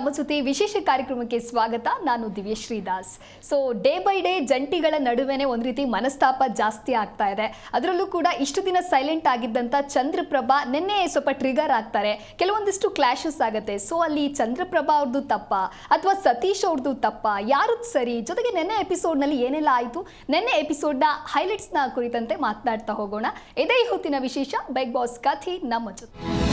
ನಮ್ಮ ವಿಶೇಷ ಕಾರ್ಯಕ್ರಮಕ್ಕೆ ಸ್ವಾಗತ. ನಾನು Divyashree Das so day by day ಜಂಟಿಗಳ ನಡುವೆನೆ ಒಂದು ರೀತಿ ಮನಸ್ತಾಪ ಜಾಸ್ತಿ ಆಗ್ತಾ ಇದೆ. ಅದರಲ್ಲೂ ಕೂಡ ಇಷ್ಟು ದಿನ ಸೈಲೆಂಟ್ ಆಗಿದ್ದಂಥ ಚಂದ್ರಪ್ರಭಾ ನಿನ್ನೆ ಸ್ವಲ್ಪ ಟ್ರಿಗರ್ ಆಗ್ತಾರೆ. ಕೆಲವೊಂದಿಷ್ಟು ಕ್ಲಾಶಸ್ ಆಗುತ್ತೆ. ಸೊ ಅಲ್ಲಿ ಚಂದ್ರಪ್ರಭಾ ಅವ್ರದ್ದು ತಪ್ಪ ಅಥವಾ ಸತೀಶ್ ಅವ್ರದ್ದು ತಪ್ಪ ಯಾರದ್ದು ಸರಿ? ಜೊತೆಗೆ ನಿನ್ನೆ ಎಪಿಸೋಡ್ನಲ್ಲಿ ಏನೆಲ್ಲ ಆಯಿತು? ನಿನ್ನೆ ಎಪಿಸೋಡ್ನ ಹೈಲೈಟ್ಸ್ನ ಕುರಿತಂತೆ ಮಾತನಾಡ್ತಾ ಹೋಗೋಣ. ಇದೇ ಹೊತ್ತಿನ ವಿಶೇಷ. ಬಿಗ್ ಬಾಸ್ ಕಥಿ ನಮ್ಮ ಜೊತೆ.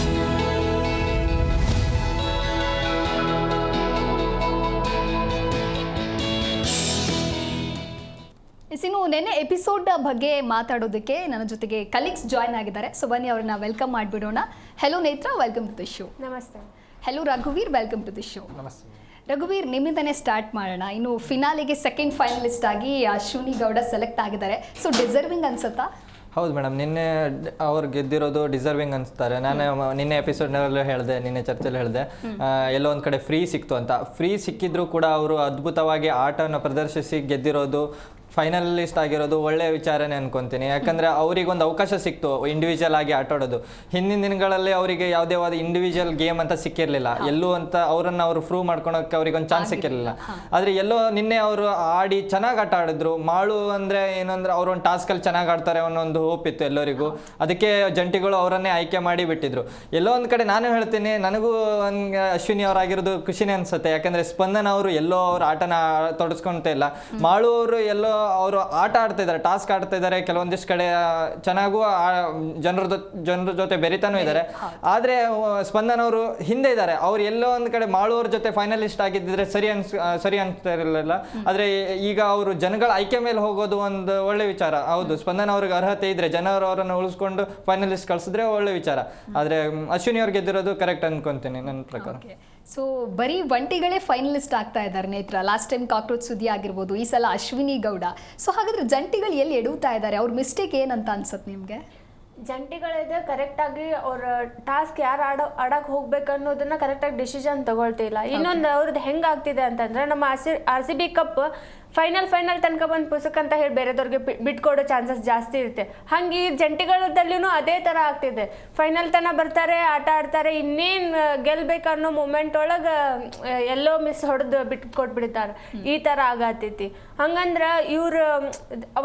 ಇನ್ನು ನೆನ್ನೆ ಎಪಿಸೋಡ್ ಬಗ್ಗೆ ಮಾತಾಡೋದಕ್ಕೆ ನನ್ನ ಜೊತೆಗೆ ಕಲೀಗ್ಸ್ ಜಾಯ್ನ್ ಆಗಿದ್ದಾರೆ. ಸೊ ಬನ್ನಿ ಅವ್ರನ್ನ ವೆಲ್ಕಮ್ ಮಾಡಿಬಿಡೋಣ. Hello Netra welcome to the show ನಮಸ್ತೆ. ಹೆಲೋ ರಘುವೀರ್ ವೆಲ್ಕಮ್ ಟು ದಿ ಶೋ ನಮಸ್ತೆ. ರಘುವೀರ್ ನಿಮ್ಮಿಂದನೇ ಸ್ಟಾರ್ಟ್ ಮಾಡೋಣ. ಇನ್ನು ಫಿನಾಲಿಗೆ ಸೆಕೆಂಡ್ ಫೈನಲಿಸ್ಟ್ ಆಗಿ ಅಶ್ವಿನಿ ಗೌಡ ಸೆಲೆಕ್ಟ್ ಆಗಿದ್ದಾರೆ. ಸೊ ಡಿಸರ್ವಿಂಗ್ ಅನ್ಸುತ್ತಾ? ಹೌದು ಮೇಡಮ್ ನಿನ್ನೆ ಅವ್ರು ಗೆದ್ದಿರೋದು ಡಿಸರ್ವಿಂಗ್ ಅನಿಸ್ತಾರೆ. ನಾನು ನಿನ್ನೆ ಎಪಿಸೋಡ್ನಲ್ಲೂ ಹೇಳಿದೆ ನಿನ್ನೆ ಚರ್ಚೆಯಲ್ಲಿ ಹೇಳಿದೆ. ಎಲ್ಲೋ ಒಂದು ಕಡೆ ಫ್ರೀ ಸಿಕ್ತು ಅಂತ. ಫ್ರೀ ಸಿಕ್ಕಿದ್ರು ಕೂಡ ಅವರು ಅದ್ಭುತವಾಗಿ ಆಟವನ್ನು ಪ್ರದರ್ಶಿಸಿ ಗೆದ್ದಿರೋದು ಫೈನಲಿಸ್ಟ್ ಆಗಿರೋದು ಒಳ್ಳೆ ವಿಚಾರನೇ ಅನ್ಕೊಂತೀನಿ. ಯಾಕಂದ್ರೆ ಅವರಿಗೆ ಒಂದು ಅವಕಾಶ ಸಿಕ್ತು ಇಂಡಿವಿಜುವಲ್ ಆಗಿ ಆಟಾಡೋದು ಹಿಂದಿನ ದಿನಗಳಲ್ಲಿ ಅವರಿಗೆ ಯಾವುದೇ ಒಂದು ಇಂಡಿವಿಜುವಲ್ ಗೇಮ್ ಅಂತ ಸಿಕ್ಕಿರಲಿಲ್ಲ. ಎಲ್ಲೂ ಅಂತ ಅವರನ್ನು ಅವರು ಪ್ರೂವ್ ಮಾಡ್ಕೊಳಕ್ಕೆ ಅವ್ರಿಗೆ ಒಂದು ಚಾನ್ಸ್ ಸಿಕ್ಕಿರಲಿಲ್ಲ. ಆದರೆ ಎಲ್ಲೋ ನಿನ್ನೆ ಅವರು ಆಡಿ ಚೆನ್ನಾಗಿ ಆಟ ಆಡಿದ್ರು. ಮಾಳು ಅಂದರೆ ಏನಂದ್ರೆ ಅವ್ರು ಒಂದು ಟಾಸ್ಕಲ್ಲಿ ಚೆನ್ನಾಗಿ ಆಡ್ತಾರೆ ಅನ್ನೋ ಒಂದು ಹೋಪ್ ಇತ್ತು ಎಲ್ಲರಿಗೂ. ಅದಕ್ಕೆ ಜಂಟಿಗಳು ಅವರನ್ನೇ ಆಯ್ಕೆ ಮಾಡಿ ಬಿಟ್ಟಿದ್ರು. ಎಲ್ಲೋ ಒಂದು ಕಡೆ ನಾನು ಹೇಳ್ತೀನಿ ನನಗೂ ಒಂದು ಅಶ್ವಿನಿ ಅವರಾಗಿರೋದು ಖುಷಿನೇ ಅನ್ಸುತ್ತೆ. ಯಾಕಂದ್ರೆ ಸ್ಪಂದನ ಅವರು ಎಲ್ಲೋ ಅವ್ರ ಆಟನ ತೊಡಸ್ಕೊಂತ ಇಲ್ಲ. ಮಾಳು ಅವರು ಎಲ್ಲೋ ಅವರು ಆಟ ಆಡ್ತಾ ಇದ್ದಾರೆ ಟಾಸ್ಕ್ ಆಡ್ತಾ ಇದ್ದಾರೆ ಕೆಲವೊಂದಿಷ್ಟು ಕಡೆ ಚೆನ್ನಾಗೂ ಜನರ ಜನರ ಜೊತೆ ಬೆರಿತಾನೂ ಇದ್ದಾರೆ. ಆದ್ರೆ ಸ್ಪಂದನ್ ಅವರು ಹಿಂದೆ ಇದ್ದಾರೆ. ಅವ್ರು ಎಲ್ಲೋ ಒಂದು ಕಡೆ ಮಾಡುವವ್ರ ಜೊತೆ ಫೈನಲಿಸ್ಟ್ ಆಗಿದ್ದಿದ್ರೆ ಸರಿ ಅನ್ಸ್ ಸರಿ ಅನ್ಸ್ತಾ ಇರಲಿಲ್ಲ. ಆದ್ರೆ ಈಗ ಅವರು ಜನಗಳ ಆಯ್ಕೆ ಮೇಲೆ ಹೋಗೋದು ಒಂದು ಒಳ್ಳೆ ವಿಚಾರ. ಹೌದು ಸ್ಪಂದನ್ ಅವ್ರಿಗೆ ಅರ್ಹತೆ ಇದ್ರೆ ಜನರು ಅವರನ್ನು ಉಳಿಸ್ಕೊಂಡು ಫೈನಲಿಸ್ಟ್ ಕಳ್ಸಿದ್ರೆ ಒಳ್ಳೆ ವಿಚಾರ. ಆದ್ರೆ ಅಶ್ವಿನಿ ಅವ್ರು ಗೆದ್ದಿರೋದು ಕರೆಕ್ಟ್ ಅನ್ಕೊಂತೀನಿ ನನ್ನ ಪ್ರಕಾರ. ಸೊ ಬರೀ ಒಂಟಿಗಳೇ ಫೈನಲಿಸ್ಟ್ ಆಗ್ತಾ ಇದ್ದಾರೆ ನೇತ್ರ. ಲಾಸ್ಟ್ ಟೈಮ್ ಕಾಕ್ರೋಚ್ ಸುದ್ದಿ ಆಗಿರ್ಬೋದು ಈ ಸಲ ಅಶ್ವಿನಿ ಗೌಡ. ಸೊ ಹಾಗಾದ್ರೆ ಜಂಟಿಗಳು ಎಲ್ಲಿ ಎಡುತ್ತಾ ಇದ್ದಾರೆ? ಅವ್ರ ಮಿಸ್ಟೇಕ್ ಏನಂತ ಅನ್ಸುತ್ತೆ ನಿಮಗೆ? ಜಂಟಿಗಳಿದೆ ಕರೆಕ್ಟಾಗಿ ಅವ್ರ ಟಾಸ್ಕ್ ಯಾರು ಆಡೋ ಆಡಕ್ಕೆ ಹೋಗ್ಬೇಕು ಅನ್ನೋದನ್ನ ಕರೆಕ್ಟಾಗಿ ಡಿಸಿಷನ್ ತಗೊಳ್ತಿಲ್ಲ. ಇನ್ನೊಂದು ಅವ್ರದ್ದು ಹೆಂಗಾಗ್ತಿದೆ ಅಂತಂದ್ರೆ ನಮ್ಮ R C R C B cup final final ತನಕ ಬಂದು ಪುಸ್ತಕ ಅಂತ ಹೇಳಿ ಬೇರೆದವ್ರಿಗೆ ಬಿಟ್ಕೊಡೋ ಚಾನ್ಸಸ್ ಜಾಸ್ತಿ ಇರುತ್ತೆ. ಹಂಗೆ ಈ ಜಂಟಿಗಳದಲ್ಲಿನೂ ಅದೇ ಥರ ಆಗ್ತಿದೆ. ಫೈನಲ್ ತನಕ ಬರ್ತಾರೆ ಆಟ ಆಡ್ತಾರೆ ಇನ್ನೇನು ಗೆಲ್ಬೇಕು ಅನ್ನೋ ಮೂಮೆಂಟ್ ಒಳಗೆ ಎಲ್ಲೋ ಮಿಸ್ ಹೊಡೆದು ಬಿಟ್ಟು ಕೊಟ್ಬಿಡ್ತಾರೆ ಈ ಥರ ಆಗತ್ತೈತಿ ಹಂಗಂದ್ರೆ ಇವರು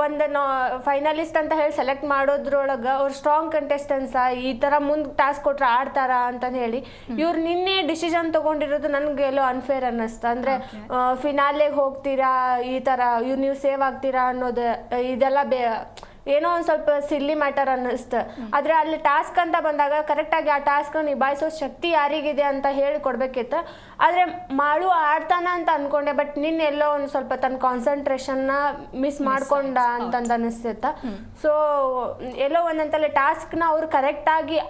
ಒಂದು ನಾ ಫೈನಲಿಸ್ಟ್ ಅಂತ ಹೇಳಿ ಸೆಲೆಕ್ಟ್ ಮಾಡೋದ್ರೊಳಗೆ ಅವ್ರು ಸ್ಟ್ರಾಂಗ್ ಕಂಟೆಸ್ಟೆನ್ಸ ಈ ಥರ ಮುಂದೆ ಟಾಸ್ಕ್ ಕೊಟ್ರೆ ಆಡ್ತಾರ ಅಂತ ಹೇಳಿ ಇವ್ರು ನಿನ್ನೆ ಡಿಸಿಷನ್ ತಗೊಂಡಿರೋದು ನನಗೆ ಎಲ್ಲೋ ಅನ್ಫೇರ್ ಅನ್ನಿಸ್ತು. ಅಂದರೆ ಫಿನಾಲೆಗೆ ಹೋಗ್ತೀರಾ ಈ ಥರ ಇವ್ ನೀವು ಸೇವ್ ಆಗ್ತೀರಾ ಅನ್ನೋದು ಇದೆಲ್ಲ ಬೇ ಏನೋ ಒಂದು ಸ್ವಲ್ಪ ಸಿಲ್ಲಿ ಮ್ಯಾಟರ್ ಅನ್ನಿಸ್ತು. ಆದರೆ ಅಲ್ಲಿ ಟಾಸ್ಕ್ ಅಂತ ಬಂದಾಗ ಕರೆಕ್ಟಾಗಿ ಆ ಟಾಸ್ಕ್ ನಿಭಾಯಿಸೋ ಶಕ್ತಿ ಯಾರಿಗಿದೆ ಅಂತ ಹೇಳಿ ಕೊಡಬೇಕಿತ್ತು. ಆದರೆ ಮಾಡು ಆಡ್ತಾನ ಅಂತ ಅನ್ಕೊಂಡೆ ಬಟ್ ನಿನ್ನೆ ಎಲ್ಲೋ ಒಂದು ಸ್ವಲ್ಪ ತನ್ನ ಕಾನ್ಸಂಟ್ರೇಷನ್ನ ಮಿಸ್ ಮಾಡ್ಕೊಂಡ ಅಂತಂದು ಅನಿಸ್ತಿತ್ತ ಸೊ ಎಲ್ಲೋ ಒಂದಂತಲ್ಲಿ ಟಾಸ್ಕ್ನ ಅವ್ರು ಕರೆಕ್ಟಾಗಿ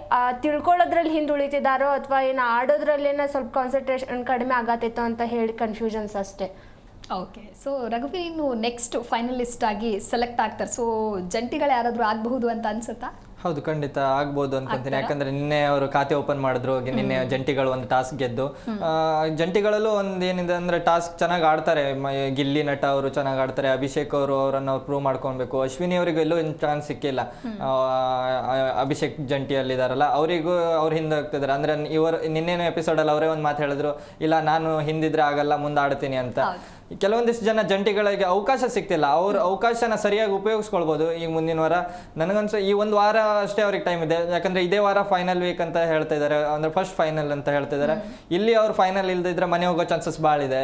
ತಿಳ್ಕೊಳ್ಳೋದ್ರಲ್ಲಿ ಹಿಂದುಳಿತಿದ್ದಾರೋ ಅಥವಾ ಏನು ಆಡೋದ್ರಲ್ಲೇನೋ ಸ್ವಲ್ಪ ಕಾನ್ಸಂಟ್ರೇಷನ್ ಕಡಿಮೆ ಆಗತ್ತಿತ್ತು ಅಂತ ಹೇಳಿ ಕನ್ಫ್ಯೂಷನ್ಸ್ ಅಷ್ಟೇ. ಓಕೆ ಸೊ ರಘುವೀರ್ ಇನ್ನು ನೆಕ್ಸ್ಟ್ ಫೈನಲಿಸ್ಟ್ ಆಗಿ ಸೆಲೆಕ್ಟ್ ಆಗ್ತಾರೆ. ಸೊ ಜಂಟಿಗಳು ಯಾರಾದರೂ ಆಗಬಹುದು ಅಂತ ಅನ್ಸುತ್ತಾ? ಹೌದು ಖಂಡಿತ ಆಗ್ಬೋದು ಅನ್ಕೊಂತೀನಿ. ಯಾಕಂದ್ರೆ ನಿನ್ನೆ ಅವರು ಖಾತೆ ಓಪನ್ ಮಾಡಿದ್ರು. ನಿನ್ನೆ ಜಂಟಿಗಳು ಒಂದು ಟಾಸ್ಕ್ ಗೆದ್ದು. ಜಂಟಿಗಳಲ್ಲೂ ಒಂದು ಏನಿದೆ ಅಂದ್ರೆ ಟಾಸ್ಕ್ ಚೆನ್ನಾಗಿ ಆಡ್ತಾರೆ. ಗಿಲ್ಲಿ ನಟ ಅವರು ಚೆನ್ನಾಗಿ ಆಡ್ತಾರೆ. ಅಭಿಷೇಕ್ ಅವರು ಅವರನ್ನು ಅವ್ರು ಪ್ರೂವ್ ಮಾಡ್ಕೊಬೇಕು ಅಶ್ವಿನಿ ಅವರಿಗೂ ಎಲ್ಲೂ ಚಾನ್ಸ್ ಸಿಕ್ಕಿಲ್ಲ. ಅಭಿಷೇಕ್ ಜಂಟಿಯಲ್ಲಿದಾರಲ್ಲ ಅವರಿಗೂ ಅವ್ರು ಹಿಂದೆ ಹೋಗ್ತಿದ್ದಾರೆ ಅಂದ್ರೆ ಇವರು ನಿನ್ನೆನೂ ಎಪಿಸೋಡಲ್ಲಿ ಅವರೇ ಒಂದು ಮಾತು ಹೇಳಿದ್ರು ಇಲ್ಲ ನಾನು ಹಿಂದಿದ್ರೆ ಆಗಲ್ಲ ಮುಂದೆ ಆಡ್ತೀನಿ ಅಂತ. ಕೆಲವೊಂದಿಷ್ಟು ಜನ ಜಂಟಿಗಳಿಗೆ ಅವಕಾಶ ಸಿಗ್ತಿಲ್ಲ. ಅವ್ರ ಅವಕಾಶನ ಸರಿಯಾಗಿ ಉಪಯೋಗಿಸ್ಕೊಳ್ಬೋದು ಈಗ ಮುಂದಿನ ವಾರ. ನನಗನ್ಸು ಈ ಒಂದು ವಾರ ಅಷ್ಟೇ ಅವ್ರಿಗೆ ಟೈಮ್ ಇದೆ. ಯಾಕಂದ್ರೆ ಇದೇ ವಾರ ಫೈನಲ್ ವೀಕ್ ಅಂತ ಹೇಳ್ತಾ ಇದ್ದಾರೆ. ಅಂದ್ರೆ ಫಸ್ಟ್ ಫೈನಲ್ ಅಂತ ಹೇಳ್ತಾ ಇದ್ದಾರೆ. ಇಲ್ಲಿ ಅವ್ರು ಫೈನಲ್ ಇಲ್ದಿದ್ರೆ ಮನೆ ಹೋಗೋ ಚಾನ್ಸಸ್ ಭಾಳ ಇದೆ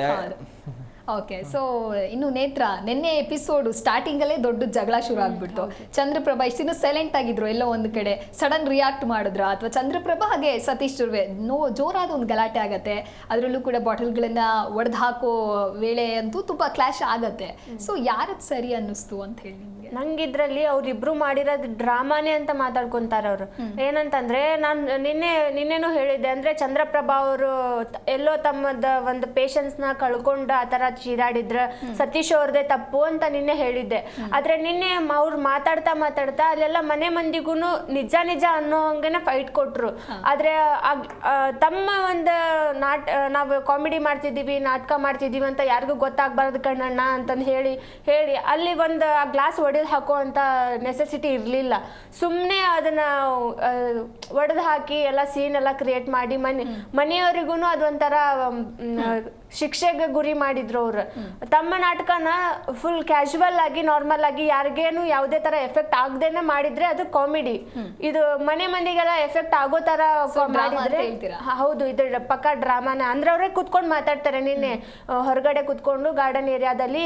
ಓಕೆ ಸೊ ಇನ್ನು ನೇತ್ರ ನಿನ್ನೆ ಎಪಿಸೋಡ್ ಸ್ಟಾರ್ಟಿಂಗಲ್ಲೇ ದೊಡ್ಡ ಜಗಳ ಶುರು ಆಗ್ಬಿಡ್ತು. ಚಂದ್ರಪ್ರಭಾ ಇಷ್ಟು ದಿನ ಸೈಲೆಂಟ್ ಆಗಿದ್ರು ಎಲ್ಲೋ ಒಂದು ಕಡೆ. ಸಡನ್ ರಿಯಾಕ್ಟ್ ಮಾಡಿದ್ರು? ಅಥವಾ ಚಂದ್ರಪ್ರಭಾ ಹಾಗೆ ಸತೀಶ್ ದುರ್ವೆ ನೋ ಜೋರಾದ ಒಂದು ಗಲಾಟೆ ಆಗತ್ತೆ. ಅದರಲ್ಲೂ ಕೂಡ ಬಾಟಲ್ಗಳನ್ನ ಒಡೆದು ಹಾಕೋ ವೇಳೆ ಅಂತೂ ತುಂಬಾ ಕ್ಲಾಶ್ ಆಗತ್ತೆ. ಸೊ ಯಾರದ್ ಸರಿ ಅನ್ನಿಸ್ತು ಅಂತ ಹೇಳಿ ನಂಗೆ ಇದ್ರಲ್ಲಿ ಅವ್ರಿಬ್ರು ಮಾಡಿರೋದು ಡ್ರಾಮಾನೇ ಅಂತ ಮಾತಾಡ್ಕೊಂತಾರ ಅವರು. ಏನಂತಂದ್ರೆ ನಾನು ನಿನ್ನೆ ನಿನ್ನೆನೂ ಹೇಳಿದ್ದೆ ಅಂದ್ರೆ ಚಂದ್ರಪ್ರಭಾ ಅವರು ಎಲ್ಲೋ ತಮ್ಮದ ಒಂದು ಪೇಷನ್ಸ್ನ ಕಳ್ಕೊಂಡು ಆ ತರ ಚೀರಾಡಿದ್ರ ಸತೀಶ್ ಅವ್ರದೇ ತಪ್ಪು ಅಂತ ನಿನ್ನೆ ಹೇಳಿದ್ದೆ. ಆದ್ರೆ ನಿನ್ನೆ ಅವ್ರು ಮಾತಾಡ್ತಾ ಮಾತಾಡ್ತಾ ಅಲ್ಲೆಲ್ಲ ಮನೆ ಮಂದಿಗೂ ನಿಜ ನಿಜ ಅನ್ನೋ ಹಂಗೆನೆ ಫೈಟ್ ಕೊಟ್ರು. ಆದ್ರೆ ತಮ್ಮ ಒಂದು ನಾಟ್ ನಾವು ಕಾಮಿಡಿ ಮಾಡ್ತಿದ್ದೀವಿ ನಾಟಕ ಮಾಡ್ತಿದ್ದೀವಿ ಅಂತ ಯಾರಿಗೂ ಗೊತ್ತಾಗ್ಬಾರ್ದು ಕಣ್ಣಣ್ಣ ಅಂತಂದು ಹೇಳಿ ಹೇಳಿ ಅಲ್ಲಿ ಒಂದು ಆ ಗ್ಲಾಸ್ ಹೊಡೆ ಹೊಡೆದು ಹಾಕುವಂಥ ನೆಸೆಸಿಟಿ ಇರಲಿಲ್ಲ. ಸುಮ್ಮನೆ ಅದನ್ನ ಒಡೆದು ಹಾಕಿ ಎಲ್ಲ ಸೀನ್ ಎಲ್ಲ ಕ್ರಿಯೇಟ್ ಮಾಡಿ ಮನೆ ಮನೆಯವರಿಗೂ ಅದೊಂಥರ ಶಿಕ್ಷೆಗೆ ಗುರಿ ಮಾಡಿದ್ರು ಅವ್ರು. ತಮ್ಮ ನಾಟಕನ ಫುಲ್ ಕ್ಯಾಶುವಲ್ ಆಗಿ ನಾರ್ಮಲ್ ಆಗಿ ಯಾರಿಗೇನು ಯಾವುದೇ ತರ ಎಫೆಕ್ಟ್ ಆಗದೇನೆ ಮಾಡಿದ್ರೆ ಅದು ಕಾಮಿಡಿ ಇದು ಮನೆ ಮಂದಿಗೆಲ್ಲ ಎಫೆಕ್ಟ್ ಆಗೋ ತರ ಮಾಡಿದ್ರೆ? ಹೌದು ಇದ್ರ ಪಕ್ಕ ಡ್ರಾಮಾನ ಅಂದ್ರೆ ಅವರೇ ಕುತ್ಕೊಂಡು ಮಾತಾಡ್ತಾರೆ ನಿನ್ನೆ ಹೊರಗಡೆ ಕುತ್ಕೊಂಡು ಗಾರ್ಡನ್ ಏರಿಯಾದಲ್ಲಿ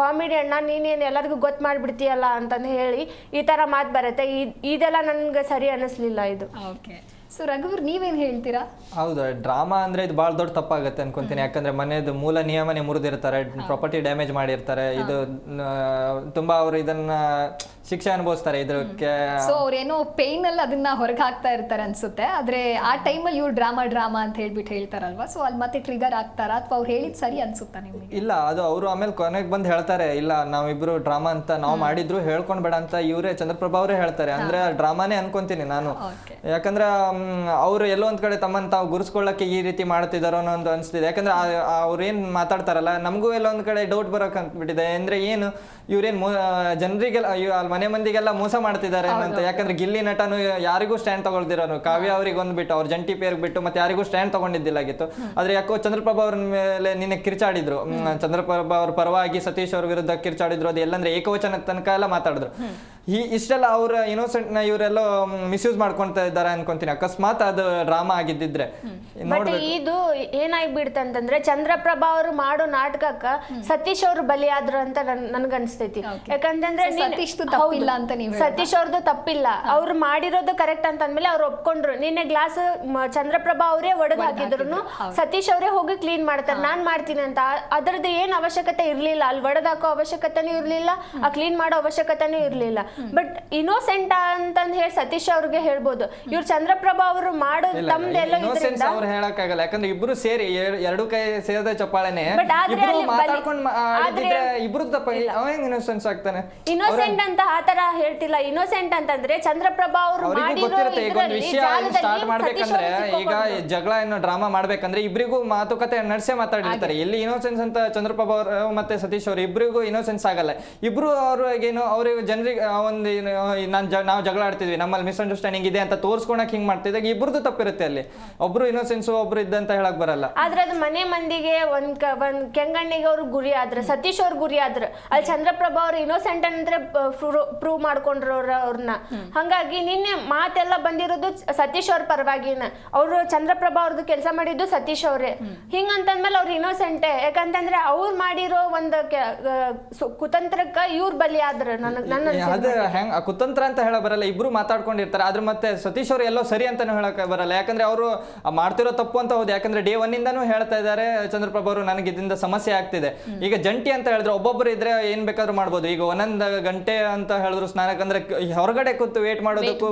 ಕಾಮಿಡಿ ಅಣ್ಣ ನೀನೇನು ಎಲ್ಲರಿಗೂ ಗೊತ್ತು ಮಾಡ್ಬಿಡ್ತೀಯಲ್ಲ ಅಂತಂದು ಹೇಳಿ ಈ ತರ ಮಾತು ಬರುತ್ತೆ. ಇದೆಲ್ಲ ನನ್ಗೆ ಸರಿ ಅನ್ನಿಸ್ಲಿಲ್ಲ ಇದು. ಓಕೆ ಸೊ ರಘುವರ್ ನೀವೇನ್ ಹೇಳ್ತೀರಾ? ಹೌದು ಡ್ರಾಮಾ ಅಂದ್ರೆ ಇದು ಭಾಳ ದೊಡ್ಡ ತಪ್ಪಾಗುತ್ತೆ ಅನ್ಕೊಂತೀನಿ. ಯಾಕಂದ್ರೆ ಮನೆಯದು ಮೂಲ ನಿಯಮನೆ ಮುರಿದಿರ್ತಾರೆ ಪ್ರಾಪರ್ಟಿ ಡ್ಯಾಮೇಜ್ ಮಾಡಿರ್ತಾರೆ. ಇದು ತುಂಬಾ ಅವರು ಇದನ್ನ ಶಿಕ್ಷೆ ಅನುಭವಿಸ್ತಾರೆ ಇದಕ್ಕೆ ಸೊ ಅವ್ರೇನೋ ಪೇನ್ ಅಲ್ಲಿ ಅದನ್ನ ಹೊರಗೆ ಹಾಕ್ತಾ ಇರ್ತಾರೆ ಅನ್ಸುತ್ತೆ. ಆದ್ರೆ ಆ ಟೈಮಲ್ಲಿ ಇವ್ರು ಡ್ರಾಮಾ ಡ್ರಾಮಾ ಅಂತ ಹೇಳ್ಬಿಟ್ಟು ಹೇಳ್ತಾರಲ್ವಾ? ಸೊ ಅಲ್ಲಿ ಮತ್ತೆ ಟ್ರಿಗರ್ ಆಗ್ತಾರ ಅಥವಾ ಅವ್ರು ಹೇಳಿದ ಸರಿ ಅನ್ಸುತ್ತಾ ನಿಮಗೆ? ಇಲ್ಲ ಅದು ಅವರು ಆಮೇಲೆ ಕೊನೆಗೆ ಬಂದು ಹೇಳ್ತಾರೆ ಇಲ್ಲ ನಾವಿಬ್ರು ಡ್ರಾಮಾ ಅಂತ ನಾವು ಮಾಡಿದ್ರು ಹೇಳ್ಕೊಂಡ್ಬೇಡ ಅಂತ ಇವರೇ ಚಂದ್ರಪ್ರಭಾ ಅವರೇ ಹೇಳ್ತಾರೆ. ಅಂದ್ರೆ ಡ್ರಾಮಾನೇ ಅನ್ಕೊಂತೀನಿ ನಾನು. ಯಾಕಂದ್ರೆ ಅವರು ಎಲ್ಲೋ ಒಂದ್ ಕಡೆ ತಮ್ಮನ್ನು ತಾವು ಗುರುಸ್ಕೊಳ್ಳಕ್ಕೆ ಈ ರೀತಿ ಮಾಡ್ತಿದ್ದಾರೋ ಅನ್ನೋ ಒಂದು ಅನಿಸ್ತಿದೆ. ಯಾಕಂದ್ರೆ ಅವ್ರೇನು ಮಾತಾಡ್ತಾರಲ್ಲ ನಮಗೂ ಎಲ್ಲ ಒಂದ್ ಕಡೆ ಡೌಟ್ ಬರೋಕೆ ಅಂದ್ಬಿಟ್ಟಿದೆ. ಅಂದ್ರೆ ಏನು ಇವ್ರೇನ್ ಜನರಿಗೆಲ್ಲ ಅಲ್ಲಿ ಮನೆ ಮಂದಿಗೆಲ್ಲ ಮೋಸ ಮಾಡ್ತಿದ್ದಾರೆ ಅಂತ ಯಾಕಂದ್ರೆ ಗಿಲ್ಲಿ ನಟನು ಯಾರಿಗೂ ಸ್ಟ್ಯಾಂಡ್ ತಗೊಳ್ದಿರೋನು. ಕಾವ್ಯ ಅವ್ರಿಗೆ ಒಂದ್ ಬಿಟ್ಟು ಅವ್ರ ಜಂಟಿ ಪೇರ್ಗೆ ಬಿಟ್ಟು ಮತ್ತೆ ಯಾರಿಗೂ ಸ್ಟ್ಯಾಂಡ್ ತಗೊಂಡಿದ್ದಿಲ್ಲಾಗಿತ್ತು. ಆದ್ರೆ ಯಾಕೋ ಚಂದ್ರಪ್ರಭಾ ಅವ್ರ ಮೇಲೆ ನಿನ್ನೆ ಕಿರ್ಚಾಡಿದ್ರು. ಚಂದ್ರಪ್ರಭ ಚಂದ್ರಪ್ರಭಾ ಅವ್ರ ಪರವಾಗಿ ಸತೀಶ್ ಅವ್ರ ವಿರುದ್ಧ ಕಿರ್ಚಾಡಿದ್ರು. ಅದು ಎಲ್ಲಂದ್ರೆ ಏಕವಚನ ತನಕ ಎಲ್ಲ ಮಾತಾಡಿದ್ರು. ಈ ಇಷ್ಟೆಲ್ಲ ಅವ್ರ ಇನ್ನೋಸೆಂಟ್ನ ಇವರೆಲ್ಲ ಮಿಸ್ಯೂಸ್ ಮಾಡ್ಕೊಂತ ಇದ್ದಾರೆ ಅನ್ಕೊಂತೀನಿ. ಅಕಸ್ಮಾತ್ ಅದು ಡ್ರಾಮಾ ಆಗಿದ್ದಿದ್ರೆ. ಇದು ಏನಾಗ್ಬಿಡ್ತ ಇದು ಏನಾಗ್ಬಿಡ್ತಂತಂದ್ರೆ ಚಂದ್ರಪ್ರಭಾ ಅವರು ಮಾಡೋ ನಾಟಕಕ್ಕ ಸತೀಶ್ ಅವರು ಬಲಿಯಾದ್ರು ಅಂತ ನನ್ ನನ್ಗನ್ಸ್ತೈತಿ. ಯಾಕಂತಂದ್ರೆ ತಪ್ಪಿಲ್ಲ. ಅಂತ ನೀವ್ ಸತೀಶ್ ಅವ್ರದ್ದು ತಪ್ಪಿಲ್ಲ. ಅವ್ರು ಮಾಡಿರೋದು ಕರೆಕ್ಟ್ ಅಂತ ಅಂದ್ಮೇಲೆ ಅವ್ರು ಒಪ್ಕೊಂಡ್ರು. ನಿನ್ನೆ ಗ್ಲಾಸ್ ಚಂದ್ರಪ್ರಭಾ ಅವರೇ ಒಡೆದು ಹಾಕಿದ್ರು. ಸತೀಶ್ ಅವರೇ ಹೋಗಿ ಕ್ಲೀನ್ ಮಾಡ್ತಾರೆ. ನಾನ್ ಮಾಡ್ತೀನಿ ಅಂತ. ಅದ್ರದ್ದು ಏನ್ ಅವಶ್ಯಕತೆ ಇರ್ಲಿಲ್ಲ. ಅಲ್ಲಿ ವಡದಾಕೋ ಹಾಕೋ ಅವಶ್ಯಕತೆನೂ ಇರ್ಲಿಲ್ಲ. ಆ ಕ್ಲೀನ್ ಮಾಡೋ ಅವಶ್ಯಕತೆನೂ ಇರ್ಲಿಲ್ಲ. ಬಟ್ ಇನೋಸೆಂಟ್ ಅಂತಂದ್ ಹೇಳಿ ಸತೀಶ್ ಅವ್ರಿಗೆ ಹೇಳ್ಬೋದು. ಇವ್ರು ಚಂದ್ರಪ್ರಭಾ ಅವರು ಮಾಡೋದು ತಮ್ದೆಲ್ಲ ಇನ್ನೋಸೆನ್ಸ್ ಅವ್ರು ಹೇಳಕಾಗಲ್ಲ ಯಾಕಂದ್ರೆ ಇಬ್ರು ಸೇರಿ ಎರ್- ಎರಡು ಕೈ ಸೇರದ ಚಪ್ಪಾಳೆನೆ. But ಆದ್ರೆ ಇಬ್ರು ಅಲ್ಲಿ ಬಲಿ- ಮಾತಾಡ್ಕೊಂಡು ಆಡಿದ್ರೆ ಇಬ್ರು ತಪ್ಪ ಅವ ಹೆಂಗ್ ಇನ್ನೋಸೆನ್ಸ್ ಆಗ್ತಾನೆ? ಇನ್ನೋಸೆಂಟ್ ಅಂತ ಆತರ ಹೇಳ್ತಿಲ್ಲ. ಇನ್ನೋಸೆಂಟ್ ಅಂತಂದ್ರೆ ಚಂದ್ರಪ್ರಭಾ ಅವರು ಅವ್ರಿಗೂ ಮಾಡಿರೋ ಗೊತ್ತಿರುತ್ತೆ ಈಗ ಒಂದು ಇದ್ರಲ್ಲಿ ವಿಷಯ ಜಾಲದಲ್ಲಿ ಸ್ಟಾರ್ಟ್ ಸತೀಶ್ ಮಾಡ್ಬೇಕಂದ್ರೆ ಅವ್ರು ಈಗ ಸಿಕ್ಕಾಕೊಂಡ್ರು. ಜಗಳ ಏನೋ ಡ್ರಾಮಾ ಮಾಡ್ಬೇಕಂದ್ರೆ ಇಬ್ರಿಗೂ ಮಾತುಕತೆ ನಡ್ಸೇ ಮಾತಾಡಿರ್ತಾರೆ. ಇಲ್ಲಿ ಇನ್ನೋಸೆನ್ಸ್ ಅಂತ ಚಂದ್ರಪ್ರಭಾ ಅವರು ಮತ್ತೆ ಸತೀಶ್ ಅವರು ಇಬ್ರಿಗೂ ಇನ್ನೋಸೆನ್ಸ್ ಆಗಲ್ಲ. ಇಬ್ರು ಅವ್ರಿಗೇನು ಅವ್ರಿಗೆ ಜನರಿಗೆ ಒಂದು ನಾನು ನಾವು ಜಗಳ ಆಡ್ತಿದ್ವಿ ನಮ್ಮಲ್ಲಿ ಮಿಸ್ಅಂಡರ್ಸ್ಟ್ಯಾಂಡಿಂಗ್ ಇದೆ ಅಂತ ತೋರಿಸ್ಕೊಳಕ್ ಹಿಂಗ್ ಮಾಡ್ತಿದ್ದಾಗ ಇಬ್ರದ್ದು ತಪ್ಪಿರುತ್ತೆ ಅಲ್ಲಿ. ಒಬ್ರು ಇನ್ನೋಸೆನ್ಸ್ ಒಬ್ರು ಇದ್ದಂತ ಹೇಳಕ್ ಬರಲ್ಲ. ಆದ್ರೆ ಅದು ಮನೆ ಮಂದಿಗೆ ಒಂದ್ ಕ- ಒಂದ್ ಕೆಂಗಣ್ಣಿಗೆ ಅವ್ರ ಗುರಿ ಆದ್ರ ಸತೀಶ್ ಅವ್ರ ಗುರಿ ಆದ್ರ ಅಲ್ಲಿ ಚಂದ್ರಪ್ರಭಾ ಅವ್ರು ಇನ್ನೋಸೆಂಟ್ ಅಂದ್ರೆ ಪ್ರೂವ್ ಮಾಡ್ಕೊಂಡ್ರು ಅವ್ರ ಅವ್ರನ್ನ. ಹಂಗಾಗಿ ನಿನ್ನೆ ಮಾತೆಲ್ಲ ಬಂದಿರೋದು ಚ- ಸತೀಶ್ ಅವ್ರ ಪರವಾಗಿನ. ಅವರು ಚಂದ್ರಪ್ರಭಾ ಅವ್ರದ್ದು ಕೆಲಸ ಮಾಡಿದ್ದು ಸತೀಶ್ ಅವ್ರೆ. ಹಿಂಗಂತಂದ್ಮೇಲೆ ಅವ್ರು ಇನ್ನೋಸೆಂಟೆ ಯಾಕಂತಂದ್ರೆ ಅವ್ರು ಮಾಡಿರೋ ಒಂದು ಕೆ- ಆ, ಸು- ಕುತಂತ್ರಕ್ಕ ಇವ್ರ ಬಲಿ ಆದ್ರ ನನಗ್ ನನ್ನ ಅದು ಹೆಂಗ್ ಕುತಂತ್ರ ಅಂತ ಹೇಳ ಬರಲ್ಲ ಇಬ್ರು ಮಾತಾಡ್ಕೊಂಡಿರ್ತಾರೆ. ಆದ್ರೆ ಮತ್ತೆ ಸತೀಶ್ ಅವರು ಎಲ್ಲೋ ಸರಿ ಅಂತಾನು ಹೇಳಕ್ ಬರಲ್ಲ. ಯಾಕಂದ್ರೆ ಅವರು ಮಾಡ್ತಿರೋ ತಪ್ಪು ಅಂತ ಹೌದು. ಯಾಕಂದ್ರೆ ಡೇ ಒನ್ ಇಂದಾನು ಹೇಳ್ತಾ ಇದ್ದಾರೆ ಚಂದ್ರಪ್ರಭ ಅವರು ನನಗೆ ಇದರಿಂದ ಸಮಸ್ಯೆ ಆಗ್ತಿದೆ. ಈಗ ಜಂಟಿ ಅಂತ ಹೇಳಿದ್ರೆ ಒಬ್ಬೊಬ್ರು ಇದ್ರೆ ಏನ್ ಬೇಕಾದ್ರೂ ಮಾಡ್ಬೋದು. ಈಗ ಒಂದೊಂದ್ ಗಂಟೆ ಅಂತ ಹೇಳಿದ್ರು ಸ್ನಾನಕ್ಕೆ ಅಂದ್ರೆ ಹೊರಗಡೆ ಕೂತು ವೇಟ್ ಮಾಡೋದಕ್ಕೂ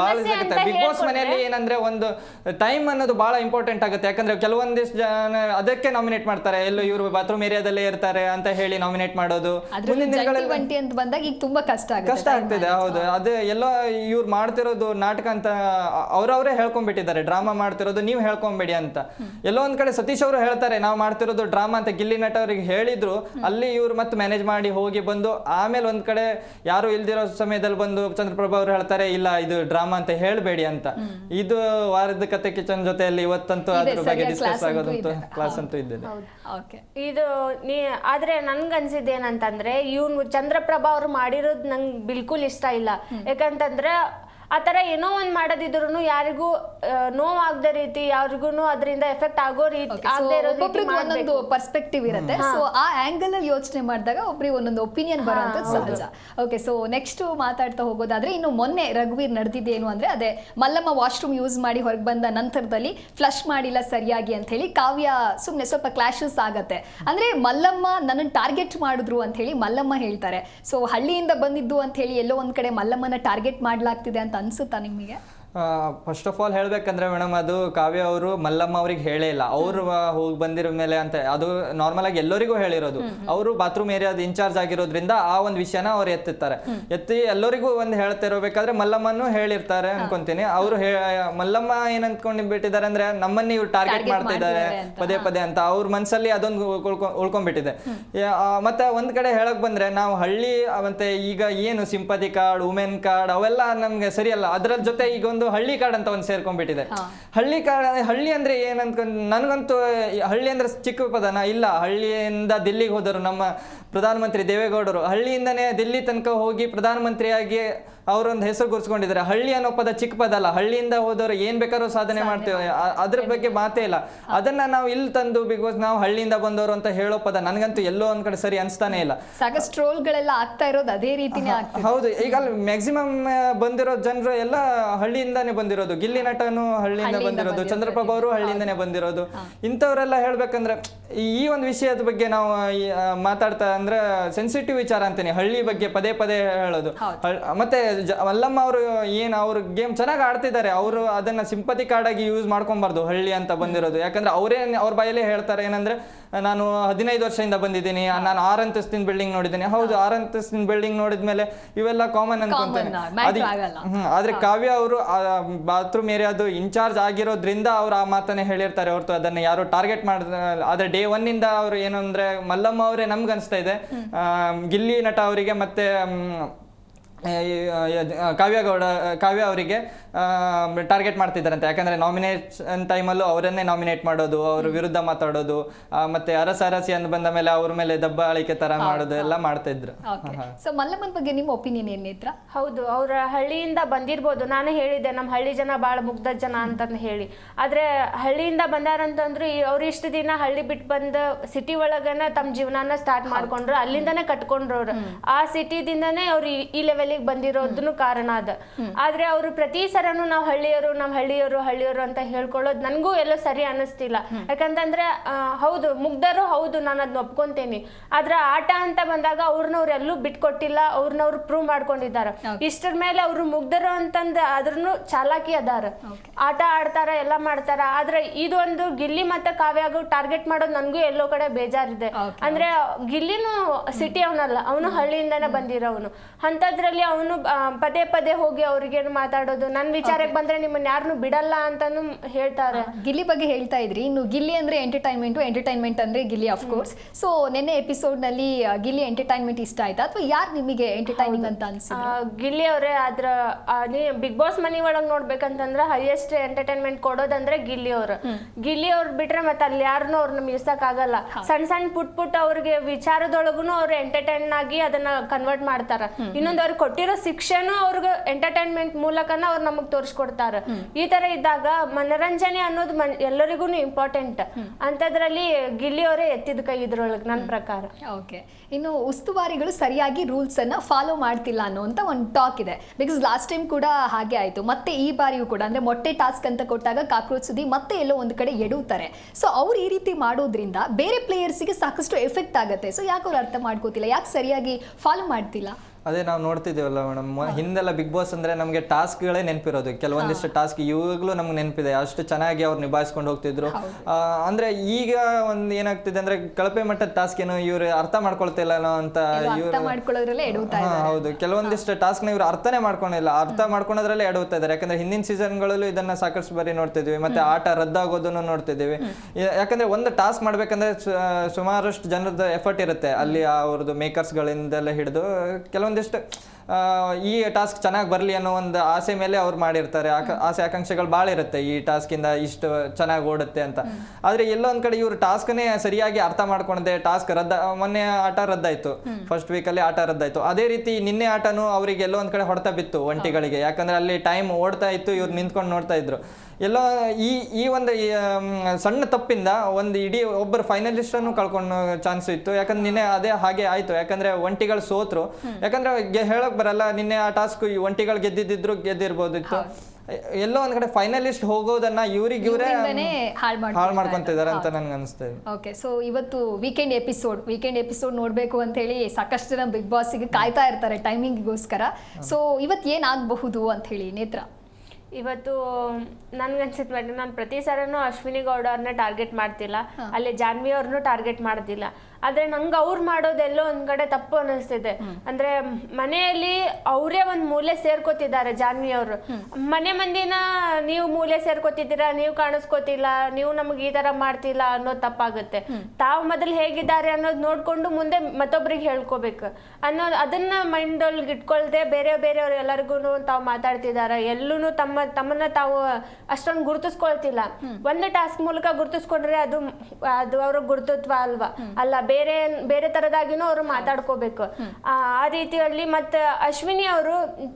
ಬಹಳ ಇದಾಗುತ್ತೆ. ಬಿಗ್ ಬಾಸ್ ಮನೆಯಲ್ಲಿ ಏನಂದ್ರೆ ಒಂದು ಟೈಮ್ ಅನ್ನೋದು ಬಹಳ ಇಂಪಾರ್ಟೆಂಟ್ ಆಗುತ್ತೆ. ಯಾಕಂದ್ರೆ ಕೆಲವೊಂದಿಷ್ಟು ಜನ ಅದಕ್ಕೆ ನಾಮಿನೇಟ್ ಮಾಡ್ತಾರೆ. ಎಲ್ಲೋ ಇವರು ಬಾತ್ರೂಮ್ ಏರಿಯಾದಲ್ಲೇ ಇರ್ತಾರೆ ಅಂತ ಹೇಳಿ ನಾಮಿನೇಟ್ ಮಾಡೋದು. ಮುಂದಿನ ದಿನಗಳಲ್ಲಿ ಅಂತ ಬಂದಾಗ ಈಗ ತುಂಬಾ ಕಷ್ಟ ಆಗುತ್ತೆ. ಕಷ್ಟ ಆಗ್ತಿದೆ ಹೌದು. ಅದೇ ಎಲ್ಲೋ ಇವ್ರು ಮಾಡ್ತಿರೋದು ನಾಟಕ ಅಂತ ಅವ್ರವರೇ ಹೇಳ್ಕೊಂಡ್ಬಿಟ್ಟಿದ್ದಾರೆ. ಡ್ರಾಮಾ ಮಾಡ್ತಿರೋದು ನೀವು ಹೇಳ್ಕೊಂಬೇಡಿ ಅಂತ. ಎಲ್ಲೋ ಒಂದ್ ಕಡೆ ಸತೀಶ್ ಅವರು ಹೇಳ್ತಾರೆ ನಾವು ಮಾಡ್ತಿರೋದು ಡ್ರಾಮಾ ಅಂತ ಗಿಲ್ಲಿ ನಟ ಅವ್ರಿಗೆ ಹೇಳಿದ್ರು. ಅಲ್ಲಿ ಇವ್ರು ಮತ್ತೆ ಮ್ಯಾನೇಜ್ ಮಾಡಿ ಹೋಗಿ ಬಂದು ಆಮೇಲೆ ಒಂದ್ ಕಡೆ ಯಾರು ಇಲ್ದಿರೋ ಸಮಯದಲ್ಲಿ ಬಂದು ಚಂದ್ರಪ್ರಭಾ ಅವ್ರು ಹೇಳ್ತಾರೆ ಇಲ್ಲ ಇದು ಡ್ರಾಮಾ ಅಂತ ಹೇಳ್ಬೇಡಿ ಅಂತ. ಇದು ವಾರದ ಕತೆ ಕಿಚನ್ ಜೊತೆಯಲ್ಲಿ ಇವತ್ತಂತೂ ಅದ್ರ ಬಗ್ಗೆ ಡಿಸ್ಕಸ್ ಆಗೋದಂತ. ಕ್ಲಾಸ್ ಅಂತೂ ಇದ್ದಿದೆ. ಇದು ನೀ ಆದ್ರೆ ನನ್ಗನ್ಸಿದ್ದೇನಂತಂದ್ರೆ ಇವ್ನು ಚಂದ್ರಪ್ರಭಾ ಅವ್ರು ಮಾಡಿರೋದು ನಂಗೆ ಬಿಲ್ಕುಲ್ ಇಷ್ಟ ಇಲ್ಲ. ಯಾಕಂತಂದ್ರೆ ಆ ಥರ ಏನೋ ಒಂದು ಮಾಡೋದಿದ್ರು ಯಾರಿಗೂ ನೋವಾಗದ ರೀತಿ ಯಾರಿಗೂ ಅದರಿಂದ ಎಫೆಕ್ಟ್ ಆಗೋ ರೀತಿ ಆಗದೆ ಒಂದೊಂದು ಪರ್ಸ್ಪೆಕ್ಟಿವ್ ಇರುತ್ತೆ. ಸೊ ಆ ಆಂಗಲ್ ಅಲ್ಲಿ ಯೋಚನೆ ಮಾಡಿದಾಗ ಒಬ್ರಿಗೆ ಒಂದೊಂದು ಒಪಿನಿಯನ್ ಬರೋದು ಸಹಜ. ಓಕೆ ಸೊ ನೆಕ್ಸ್ಟ್ ಮಾತಾಡ್ತಾ ಹೋಗೋದಾದ್ರೆ ಇನ್ನು ಮೊನ್ನೆ ರಘುವೀರ್ ನಡೆದಿದ್ದೇನು ಅಂದ್ರೆ ಅದೇ ಮಲ್ಲಮ್ಮ ವಾಶ್ರೂಮ್ ಯೂಸ್ ಮಾಡಿ ಹೊರಗೆ ಬಂದ ನಂತರದಲ್ಲಿ ಫ್ಲಶ್ ಮಾಡಿಲ್ಲ ಸರಿಯಾಗಿ ಅಂತ ಹೇಳಿ ಕಾವ್ಯ ಸುಮ್ಮನೆ ಸ್ವಲ್ಪ ಕ್ಲಾಶಸ್ ಆಗತ್ತೆ. ಅಂದ್ರೆ ಮಲ್ಲಮ್ಮ ನನ್ನನ್ನು ಟಾರ್ಗೆಟ್ ಮಾಡಿದ್ರು ಅಂತ ಹೇಳಿ ಮಲ್ಲಮ್ಮ ಹೇಳ್ತಾರೆ. ಸೊ ಹಳ್ಳಿಯಿಂದ ಬಂದಿದ್ದು ಅಂತ ಹೇಳಿ ಎಲ್ಲೋ ಒಂದ್ ಕಡೆ ಮಲ್ಲಮ್ಮನ ಟಾರ್ಗೆಟ್ ಮಾಡ್ಲಾಗ್ತಿದೆ ಅಂತ ಅನ್ಸುತ್ತಾ ನಿಮಗೆ? ಫಸ್ಟ್ ಆಫ್ ಆಲ್ ಹೇಳ್ಬೇಕಂದ್ರೆ ಮೇಡಮ್ ಅದು ಕಾವ್ಯ ಅವರು ಮಲ್ಲಮ್ಮ ಅವ್ರಿಗೆ ಹೇಳೇ ಇಲ್ಲ. ಅವರು ಹೋಗಿ ಬಂದಿರೋ ಮೇಲೆ ಅಂತ ಅದು ನಾರ್ಮಲ್ ಆಗಿ ಎಲ್ಲರಿಗೂ ಹೇಳಿರೋದು. ಅವರು ಬಾತ್ರೂಮ್ ಏರಿಯಾದ ಇನ್ಚಾರ್ಜ್ ಆಗಿರೋದ್ರಿಂದ ಆ ಒಂದು ವಿಷಯನ ಅವ್ರು ಎತ್ತಿರ್ತಾರೆ. ಎತ್ತಿ ಎಲ್ಲರಿಗೂ ಒಂದು ಹೇಳ್ತಾ ಇರಬೇಕಾದ್ರೆ ಮಲ್ಲಮ್ಮನೂ ಹೇಳಿರ್ತಾರೆ ಅನ್ಕೊಂತೀನಿ. ಅವರು ಮಲ್ಲಮ್ಮ ಏನ್ ಅನ್ಕೊಂಡು ಬಿಟ್ಟಿದ್ದಾರೆ ಅಂದ್ರೆ ನಮ್ಮನ್ನ ಇವ್ರು ಟಾರ್ಗೆಟ್ ಮಾಡ್ತಾ ಮಾಡ್ತಿದ್ದಾರೆ ಮಾಡ್ತಿದ್ದಾರೆ ಪದೇ ಪದೇ ಅಂತ. ಅವ್ರ ಮನ್ಸಲ್ಲಿ ಅದೊಂದು ಉಳ್ಕೊ- ಉಳ್ಕೊಂಡ್ಬಿಟ್ಟಿದೆ. ಮತ್ತೆ ಒಂದ್ ಕಡೆ ಹೇಳಕ್ ಬಂದ್ರೆ ನಾವು ಹಳ್ಳಿ ಮತ್ತೆ ಈಗ ಏನು ಸಿಂಪತಿ ಕಾರ್ಡ್ ವುಮೆನ್ ಕಾರ್ಡ್ ಅವೆಲ್ಲ ನಮ್ಗೆ ಸರಿಯಲ್ಲ. ಅದ್ರ ಜೊತೆ ಈಗ ಒಂದು ಹಳ್ಳಿ ಕಾರ್ಡ್ ಅಂತ ಒಂದು ಸೇರ್ಕೊಂಡ್ಬಿಟ್ಟಿದೆ. ಹಳ್ಳಿ ಕಾರ್ಡ್ ಹಳ್ಳಿ ಅಂದ್ರೆ ಏನಂತ ನನಗಂತೂ ಹಳ್ಳಿ ಅಂದ್ರೆ ಚಿಕ್ಕ ಪದನ ಇಲ್ಲ. ಹಳ್ಳಿಯಿಂದ ದಿಲ್ಲಿಗೆ ಹೋದರು ನಮ್ಮ ಪ್ರಧಾನಮಂತ್ರಿ ದೇವೇಗೌಡರು. ಹಳ್ಳಿಯಿಂದನೇ ದಿಲ್ಲಿ ತನಕ ಹೋಗಿ ಪ್ರಧಾನಮಂತ್ರಿಯಾಗಿ ಅವರೊಂದು ಹೆಸರು ಗುರ್ಸ್ಕೊಂಡಿದ್ದಾರೆ ಹಳ್ಳಿ ಅನ್ನೋ ಪದ ಚಿಕ್ಕ ಪದ ಅಲ್ಲ. ಹಳ್ಳಿಯಿಂದ ಹೋದವರು ಏನ್ ಬೇಕಾದ್ರೂ ಸಾಧನೆ ಮಾಡ್ತೇವೆ. ಅದ್ರ ಬಗ್ಗೆ ಮಾತೇ ಇಲ್ಲ. ಅದನ್ನ ನಾವು ಇಲ್ಲಿ ತಂದು ಬಿಕಾಸ್ ನಾವು ಹಳ್ಳಿಯಿಂದ ಬಂದವರು ಅಂತ ಹೇಳೋ ಪದ ನನಗಂತೂ ಎಲ್ಲೋ ಒಂದ್ ಕಡೆ ಸರಿ ಅನ್ಸ್ತಾನೆ ಇಲ್ಲ. ಸಾಕಷ್ಟು ಟ್ರೋಲ್ಗಳೆಲ್ಲ ಆಗ್ತಾ ಇರೋದು ಅದೇ ರೀತಿನೇ ಆಗ್ತಿದೆ. ಹೌದು. ಈಗ ಮ್ಯಾಕ್ಸಿಮಮ್ ಬಂದಿರೋ ಜನರು ಎಲ್ಲ ಹಳ್ಳಿಯಿಂದಾನೇ ಬಂದಿರೋದು. ಗಿಲ್ಲಿ ನಟನು ಹಳ್ಳಿಯಿಂದ ಬಂದಿರೋದು. ಚಂದ್ರಪ್ರಭ ಅವರು ಹಳ್ಳಿಯಿಂದಾನೇ ಬಂದಿರೋದು. ಇಂಥವರೆಲ್ಲ ಹೇಳ್ಬೇಕಂದ್ರೆ ಈ ಒಂದು ವಿಷಯದ ಬಗ್ಗೆ ನಾವು ಮಾತಾಡ್ತಾ ಅಂದ್ರೆ ಸೆನ್ಸಿಟಿವ್ ವಿಚಾರ ಅಂತೀನಿ. ಹಳ್ಳಿ ಬಗ್ಗೆ ಪದೇ ಪದೇ ಹೇಳೋದು. ಹಳ್- ಮತ್ತೆ ಮಲ್ಲಮ್ಮ ಅವರು ಏನು ಅವ್ರ ಗೇಮ್ ಚೆನ್ನಾಗಿ ಆಡ್ತಿದ್ದಾರೆ. ಅವರು ಅದನ್ನ ಸಿಂಪತಿ ಕಾರ್ಡ್ ಆಗಿ ಯೂಸ್ ಮಾಡ್ಕೊಬಾರ್ದು ಹಳ್ಳಿ ಅಂತ ಬಂದಿರೋದು. ಯಾಕಂದ್ರೆ ಅವರೇ ಅವ್ರ ಬಾಯಲ್ಲೇ ಹೇಳ್ತಾರೆ ಏನಂದ್ರೆ ನಾನು ಹದಿನೈದು ವರ್ಷದಿಂದ ಬಂದಿದ್ದೀನಿ ನಾನು ಆರಂತಸ್ತಿನ ಅಂತಸ್ತಿನ ಬಿಲ್ಡಿಂಗ್ ನೋಡಿದ್ದೀನಿ. ಹೌದು ಆರಂತಸ್ತಿನ ಅಂತಸ್ತಿನ ಬಿಲ್ಡಿಂಗ್ ನೋಡಿದ್ಮೇಲೆ ಇವೆಲ್ಲ ಕಾಮನ್ ಅನ್ಕೊಂತೇನೆ. ಹ್ಮ್, ಆದ್ರೆ ಕಾವ್ಯ ಅವರು ಬಾತ್ರೂಮ್ ಏರಿಯಾದು ಇನ್ಚಾರ್ಜ್ ಆಗಿರೋದ್ರಿಂದ ಅವ್ರು ಆ ಮಾತನ್ನೇ ಹೇಳಿರ್ತಾರೆ ಹೊರತು ಅದನ್ನ ಯಾರು ಟಾರ್ಗೆಟ್ ಮಾಡ್ ಆದ್ರೆ ಡೇ ಒನ್ ಇಂದ ಅವ್ರು ಏನು ಅಂದ್ರೆ ಮಲ್ಲಮ್ಮ ಅವರೇ ನಮ್ಗೆ ಅನಿಸ್ತಾ ಇದೆ ಗಿಲ್ಲಿ ನಟ ಅವರಿಗೆ ಮತ್ತೆ ಆ, ಕಾವ್ಯ ಗೌಡ ಕಾವ್ಯ ಅವರಿಗೆ ಟಾರ್ಗೆಟ್ ಮಾಡ್ತಿದ್ದಾರಂತೆ. ಯಾಕಂದ್ರೆ ನಾಮಿನೇಷನ್ ಟೈಮಲ್ಲೂ ಅವರನ್ನೇ ನಾಮಿನೇಟ್ ಮಾಡೋದು ಅವ್ರ ವಿರುದ್ಧ ಮಾತಾಡೋದು ಮತ್ತೆ ಅರಸ ಅರಸಿ ಅಂತ ಬಂದ ಮೇಲೆ ಅವ್ರ ಮೇಲೆ ದಬ್ಬಾಳಿಕೆ ತರ ಮಾಡೋದು ಎಲ್ಲ ಮಾಡ್ತಿದ್ರು ಓಕೆ ಸೊ ಮಲ್ಲಮ್ಮನ ಬಗ್ಗೆ ನಿಮ್ಮ ಒಪಿನಿಯನ್ ಏನಿದ್ರ ನೇತ್ರ? ಹೌದು ಅವ್ರ ಹಳ್ಳಿಯಿಂದ ಬಂದಿರ್ಬೋದು. ನಾನು ಹೇಳಿದ್ದೆ ನಮ್ಮ ಹಳ್ಳಿ ಜನ ಬಾಳ ಮುಗ್ಧ ಜನ ಅಂತ ಹೇಳಿ. ಆದ್ರೆ ಹಳ್ಳಿಯಿಂದ ಬಂದಾರಂತಂದ್ರೆ ಅವ್ರ ಅವ್ರು ಇಷ್ಟು ದಿನ ಹಳ್ಳಿ ಬಿಟ್ಟು ಬಂದ ಸಿಟಿ ಒಳಗನ ತಮ್ಮ ಜೀವನಾನ ಸ್ಟಾರ್ಟ್ ಮಾಡ್ಕೊಂಡ್ರು ಅಲ್ಲಿಂದನೇ ಕಟ್ಕೊಂಡ್ರು ಅವ್ರು ಆ ಸಿಟಿದಿಂದನೇ ಅವ್ರು ಈ- ಈ ಲೆವೆಲಿಗೆ ಬಂದಿರೋದನ್ನು ಕಾರಣ ಅದ. ಆದ್ರೆ ಅವರು ಪ್ರತಿ ಸರನು ನಾವು ಹಳ್ಳಿಯವರು ನಾವು ಹಳ್ಳಿಯವರು ಹಳ್ಳಿಯವರು ಅಂತ ಹೇಳ್ಕೊಳ್ಳೋದು ನನಗೂ ಎಲ್ಲೋ ಸರಿ ಅನ್ನಿಸ್ತಿಲ್ಲ ಯಾಕಂತಂದ್ರೆ ಹೌದು ಮುಗ್ಧರು ಹೌದು ನಾನು ಅದನ್ನ ಒಪ್ಕೊಂತೇನೆ. ಆದ್ರೆ ಆಟ ಅಂತ ಬಂದಾಗ ಅವ್ರನ್ನವ್ರು ಎಲ್ಲೂ ಬಿಟ್ಕೊಟ್ಟಿಲ್ಲ ಅವ್ರನ್ನವ್ರು ಪ್ರೂವ್ ಮಾಡ್ಕೊಂಡಿದ್ದಾರೆ. ಇಷ್ಟರ ಮೇಲೆ ಅವರು ಮುಗ್ಧರು ಅಂತಂದ ಆದ್ರೂ ಚಾಲಾಕಿ ಅದಾರ. ಆಟ ಆಡ್ತಾರ ಎಲ್ಲ ಮಾಡ್ತಾರ ಆದ್ರೆ ಇದೊಂದು ಗಿಲ್ಲಿ ಮತ್ತೆ ಕಾವ್ಯಾಗು ಟಾರ್ಗೆಟ್ ಮಾಡೋದು ನನ್ಗೂ ಎಲ್ಲೋ ಕಡೆ ಬೇಜಾರಿದೆ. ಅಂದ್ರೆ ಗಿಲ್ಲಿನೂ ಸಿಟಿ ಅವನಲ್ಲ ಅವನು ಹಳ್ಳಿಯಿಂದಾನೆ ಬಂದಿರೋವನು. ಅಂಥದ್ರಲ್ಲಿ ಅವನು ಪದೇ ಪದೇ ಹೋಗಿ ಅವ್ರಿಗೆ ಮಾತಾಡೋದು. ನನ್ನ ವಿಚಾರಕ್ಕೆ ಬಂದ್ರೆ ನಿಮ್ಮನ್ನ ಯಾರನ್ನು ಬಿಡಲ್ಲ ಅಂತಾನು ಹೇಳ್ತಾರೆ. ಗಿಲ್ಲಿ ಬಗ್ಗೆ ಹೇಳ್ತಾ ಇದ್ರಿ. ಇನ್ನು ಗಿಲ್ಲಿ ಅಂದ್ರೆ ಎಂಟರ್ಟೈನ್ಮೆಂಟ್ ಎಂಟರ್ಟೈನ್ಮೆಂಟ್ ಅಂದ್ರೆ ಗಿಲ್ಲಿ ಆಫ್ ಕೋರ್ಸ್ ಸೊ ನಿನ್ನೆ ಎಪಿಸೋಡ್ನಲ್ಲಿ ಗಿಲ್ಲಿ ಎಂಟರ್ಟೈನ್ಮೆಂಟ್ ಇಷ್ಟ ಆಯ್ತಾ? ಅಥವಾ ಯಾರು ನಿಮಗೆ ಎಂಟರ್ಟೈನಿಂಗ್ ಅಂತ ಅನ್ಸಿದ್ರು? ಗಿಲ್ಲಿ ಅವರೇ ಅದ್ರ ಬಿಗ್ ಬಾಸ್ ಮನಿ ಒಳಗ್ ನೋಡ್ಬೇಕಂತಂದ್ರೆ ಹೈಯೆಸ್ಟ್ ಎಂಟರ್ಟೈನ್ಮೆಂಟ್ ಕೊಡೋದಂದ್ರೆ ಗಿಲ್ಲಿ ಅವರು. ಗಿಲ್ಲಿ ಅವ್ರು ಬಿಟ್ರೆ ಮತ್ತೆ ಅಲ್ಲಿ ಯಾರನ್ನೂ ಅವ್ರನ್ನ ಮಿರ್ಸಕ್ ಆಗಲ್ಲ. ಸಣ್ಣ ಸಣ್ಣ ಪುಟ್ ಪುಟ್ ಅವ್ರಿಗೆ ವಿಚಾರದೊಳಗೂ ಅವ್ರು ಎಂಟರ್ಟೈನ್ ಆಗಿ ಅದನ್ನ ಕನ್ವರ್ಟ್ ಮಾಡ್ತಾರ. ಇನ್ನೊಂದು ಅವ್ರಿಗೆ ಕೊಟ್ಟಿರೋ ಶಿಕ್ಷೆನೂ ಅವ್ರಿಗೆ ಎಂಟರ್ಟೈನ್ಮೆಂಟ್ ಮೂಲಕನ ಅವ್ರು ನಮಗ್ ತೋರಿಸ್ಕೊಡ್ತಾರ. ಈ ತರ ಇದ್ದಾಗ ಮನರಂಜನೆ ಅನ್ನೋದು ಎಲ್ಲರಿಗೂ ಇಂಪಾರ್ಟೆಂಟ್ ಅಂತದ್ರಲ್ಲಿ ಗಿಲ್ಲಿ ಅವರೇ ಎತ್ತಿದ ಕೈ ಇದ್ರೊಳಗೆ ನನ್ನ ಪ್ರಕಾರ. ಓಕೆ ಇನ್ನು ಉಸ್ತುವಾರಿಗಳು ಸರಿಯಾಗಿ ರೂಲ್ಸ್ ಅನ್ನ ಫಾಲೋ ಮಾಡ್ತಿಲ್ಲ ಅನ್ನೋಂತ ಒಂದು ಟಾಕ್ ಇದೆ. ಬಿಕಾಸ್ ಲಾಸ್ಟ್ ಟೈಮ್ ಕೂಡ ಹಾಗೆ ಆಯ್ತು. ಮತ್ತೆ ಈ ಬಾರಿಯೂ ಕೂಡ, ಅಂದ್ರೆ ಮೊಟ್ಟೆ ಟಾಸ್ಕ್ ಅಂತ ಕೊಟ್ಟಾಗ ಕಾಕ್ರೋಚ್ ಸುದ್ದಿ ಮತ್ತೆ ಎಲ್ಲೋ ಒಂದು ಕಡೆ ಎಡುತ್ತಾರೆ ಸೊ ಅವ್ರು ಈ ರೀತಿ ಮಾಡೋದ್ರಿಂದ ಬೇರೆ ಪ್ಲೇಯರ್ಸಿಗೆ ಸಾಕಷ್ಟು ಎಫೆಕ್ಟ್ ಆಗುತ್ತೆ. ಸೊ ಯಾಕೆ ಅವ್ರು ಅರ್ಥ ಮಾಡ್ಕೋತಿಲ್ಲ? ಯಾಕೆ ಸರಿಯಾಗಿ ಫಾಲೋ ಮಾಡ್ತಿಲ್ಲ? ಅದೇ ನಾವು ನೋಡ್ತಿದ್ದೀವಲ್ಲ ಮೇಡಮ್ ಹಿಂದೆಲ್ಲ ಬಿಗ್ ಬಾಸ್ ಅಂದ್ರೆ ನಮಗೆ ಟಾಸ್ಕ್ಗಳೇ ನೆನಪಿರೋದು. ಕೆಲವೊಂದಿಷ್ಟು ಟಾಸ್ಕ್ ಇವಾಗಲೂ ನಮ್ಗೆ ನೆನಪಿದೆ. ಅಷ್ಟು ಚೆನ್ನಾಗಿ ಅವ್ರು ನಿಭಾಯಿಸ್ಕೊಂಡು ಹೋಗ್ತಿದ್ರು. ಆ, ಅಂದ್ರೆ ಈಗ ಒಂದು ಏನಾಗ್ತಿದೆ ಅಂದ್ರೆ ಕಳಪೆ ಮಟ್ಟದ ಟಾಸ್ಕ್ ಏನೋ ಇವ್ರು ಅರ್ಥ ಮಾಡ್ಕೊಳ್ತಿಲ್ಲ ಅಂತ ಇದು ಅರ್ಥ ಇವರು ಮಾಡ್ಕೊಳ್ಳೋದ್ರಲ್ಲೇ ಎಡುತ್ತಾ ಹಾ, ಹೌದು. ಕೆಲವೊಂದಿಷ್ಟು ಟಾಸ್ಕ್ನ ಇವ್ರು ಅರ್ಥನೇ ಮಾಡ್ಕೊಂಡಿಲ್ಲ. ಅರ್ಥ ಮಾಡ್ಕೊಳೋದ್ರಲ್ಲೇ ಎಡವುತ್ತಾ ಇದ್ದಾರೆ. ಯಾಕಂದ್ರೆ ಹಿಂದಿನ ಸೀಸನ್ಗಳಲ್ಲೂ ಇದನ್ನ ಸಾಕಷ್ಟು ಬಾರಿ ನೋಡ್ತಿದ್ವಿ. ಮತ್ತೆ ಆಟ ರದ್ದಾಗೋದನ್ನು ನೋಡ್ತಿದ್ದೀವಿ ಯಾ- ಯಾಕಂದ್ರೆ ಒಂದು ಟಾಸ್ಕ್ ಮಾಡ್ಬೇಕಂದ್ರೆ ಸು- ಸುಮಾರಷ್ಟು ಜನರದ ಎಫರ್ಟ್ ಇರುತ್ತೆ. ಅಲ್ಲಿ ಅವ್ರದ್ದು ಮೇಕರ್ಸ್ಗಳಿಂದೆಲ್ಲ ಹಿಡಿದು ಕೆಲವೊಂದಿಷ್ಟು ಆ, ಈ ಟಾಸ್ಕ್ ಚೆನ್ನಾಗಿ ಬರಲಿ ಅನ್ನೋ ಒಂದು ಆಸೆ ಮೇಲೆ ಅವ್ರು ಮಾಡಿರ್ತಾರೆ. ಆಸೆ ಆಕಾಂಕ್ಷೆಗಳು ಭಾಳ ಇರುತ್ತೆ ಈ ಟಾಸ್ಕಿಂದ ಇಷ್ಟು ಚೆನ್ನಾಗಿ ಓಡುತ್ತೆ ಅಂತ. ಆದ್ರೆ ಎಲ್ಲೋ ಒಂದ್ ಕಡೆ ಇವರು ಟಾಸ್ಕ್ನೇ ಸರಿಯಾಗಿ ಅರ್ಥ ಮಾಡ್ಕೊಂಡೆ ಟಾಸ್ಕ್ ರದ್ದ ಮೊನ್ನೆ ಆಟ ರದ್ದಾಯ್ತು. ಫಸ್ಟ್ ವೀಕಲ್ಲಿ ಆಟ ರದ್ದಾಯ್ತು. ಅದೇ ರೀತಿ ನಿನ್ನೆ ಆಟನೂ ಅವರಿಗೆ ಎಲ್ಲೋ ಒಂದು ಕಡೆ ಹೊಡೆತ ಬಿತ್ತು ಒಂಟಿಗಳಿಗೆ. ಯಾಕಂದ್ರೆ ಅಲ್ಲಿ ಟೈಮ್ ಓಡ್ತಾ ಇತ್ತು ಇವ್ರು ನಿಂತ್ಕೊಂಡು ನೋಡ್ತಾ ಇದ್ರು. ಎಲ್ಲೋ ಈ ಈ ಒಂದು ಸಣ್ಣ ತಪ್ಪಿಂದ ಒಂದು ಇಡೀ ಒಬ್ಬರು ಫೈನಲಿಸ್ಟ್ ಅನ್ನು ಕಳ್ಕೊಂಡು ಚಾನ್ಸ್ ಇತ್ತು. ಯಾಕಂದ್ರೆ ನಿನ್ನೆ ಅದೇ ಹಾಗೆ ಆಯ್ತು. ಯಾಕಂದ್ರೆ ಒಂಟಿಗಳು ಸೋತ್ರು. ಯಾಕಂದ್ರೆ ಹೇಳೋಕೆ ಬರಲ್ಲ ನಿನ್ನೆ ಆ ಟಾಸ್ಕ್ ಈ ಒಂಟಿಗಳು ಗೆದ್ದಿದ್ರು ಗೆದ್ದಿರ್ಬೋದಿತ್ತು. ಎಲ್ಲೋ ಒಂದ್ ಕಡೆ ಫೈನಲಿಸ್ಟ್ ಹೋಗೋದನ್ನ ಇವ್ರಿಗೆ ಇವರೇ ಹಾಳ್ ಮಾಡ್ಕೊಂತಿದ್ದಾರೆ ಅಂತ ನನ್ಗೆ ಅನಿಸ್ತಾ ಇದೆ. ಓಕೆ ಸೊ ಇವತ್ತು ವೀಕೆಂಡ್ ಎಪಿಸೋಡ್ ವೀಕೆಂಡ್ ಎಪಿಸೋಡ್ ನೋಡಬೇಕು ಅಂತ ಹೇಳಿ ಸಾಕಷ್ಟು ಜನ ಬಿಗ್ ಬಾಸ್ಗೆ ಕಾಯ್ತಾ ಇರ್ತಾರೆ ಟೈಮಿಂಗಿಗೋಸ್ಕರ ಸೊ ಇವತ್ತು ಏನಾಗಬಹುದು ಅಂತ ಹೇಳಿ ನೇತ್ರ? ಇವತ್ತು ನನ್ಗನ್ಸಿದ ಮಟ್ಟಿಗೆ ನಾನು ಪ್ರತಿ ಸಾರನು ಅಶ್ವಿನಿ ಗೌಡ ಅವ್ರನ್ನ ಟಾರ್ಗೆಟ್ ಮಾಡ್ತಿಲ್ಲ ಅಲ್ಲಿ ಜಾನ್ವಿ ಅವ್ರನ್ನೂ ಟಾರ್ಗೆಟ್ ಮಾಡ್ತಿಲ್ಲ. ಆದ್ರೆ ನಂಗೆ ಅವ್ರು ಮಾಡೋದೆಲ್ಲೋ ಒಂದ್ ಕಡೆ ತಪ್ಪು ಅನಿಸ್ತಿದೆ. ಅಂದ್ರೆ ಮನೆಯಲ್ಲಿ ಅವರೇ ಒಂದ್ ಮೂಲೆ ಸೇರ್ಕೋತಿದ್ದಾರೆ ಜಾನ್ವಿ ಅವರು. ಮನೆ ಮಂದಿನ ನೀವು ಮೂಲೆ ಸೇರ್ಕೋತಿದ್ದೀರಾ ನೀವು ಕಾಣಿಸ್ಕೋತಿಲ್ಲ ನೀವು ನಮ್ಗೆ ಈ ತರ ಮಾಡ್ತಿಲ್ಲ ಅನ್ನೋದು ತಪ್ಪಾಗುತ್ತೆ. ತಾವು ಮೊದಲು ಹೇಗಿದ್ದಾರೆ ಅನ್ನೋದು ನೋಡ್ಕೊಂಡು ಮುಂದೆ ಮತ್ತೊಬ್ರಿಗೆ ಹೇಳ್ಕೋಬೇಕು. ಅನ್ನೋದು ಅದನ್ನ ಮೈಂಡ್ ಒಳಗೆ ಇಟ್ಕೊಳ್ದೆ ಬೇರೆ ಬೇರೆಯವ್ರು ಎಲ್ಲರಿಗೂ ತಾವು ಮಾತಾಡ್ತಿದ್ದಾರೆ ಎಲ್ಲೂ ತಮ್ಮ ತಮ್ಮನ್ನ ತಾವು ಅಷ್ಟೊಂದು ಗುರುತಿಸ್ಕೊಳ್ತಿಲ್ಲ. ಒಂದು ಟಾಸ್ಕ್ ಮೂಲಕ ಗುರುತಿಸ್ಕೊಂಡ್ರೆ ಅದು ಅದು ಅವ್ರ ಗುರುತತ್ವ ಅಲ್ವಾ? ಅಲ್ಲ ಬೇರೆ ಬೇರೆ ತರದಾಗಿನೂ ಅವರು ಮಾತಾಡ್ಕೋಬೇಕು. ಆ ರೀತಿಯಲ್ಲಿ ಮತ್ತೆ ಅಶ್ವಿನಿ ಅವರು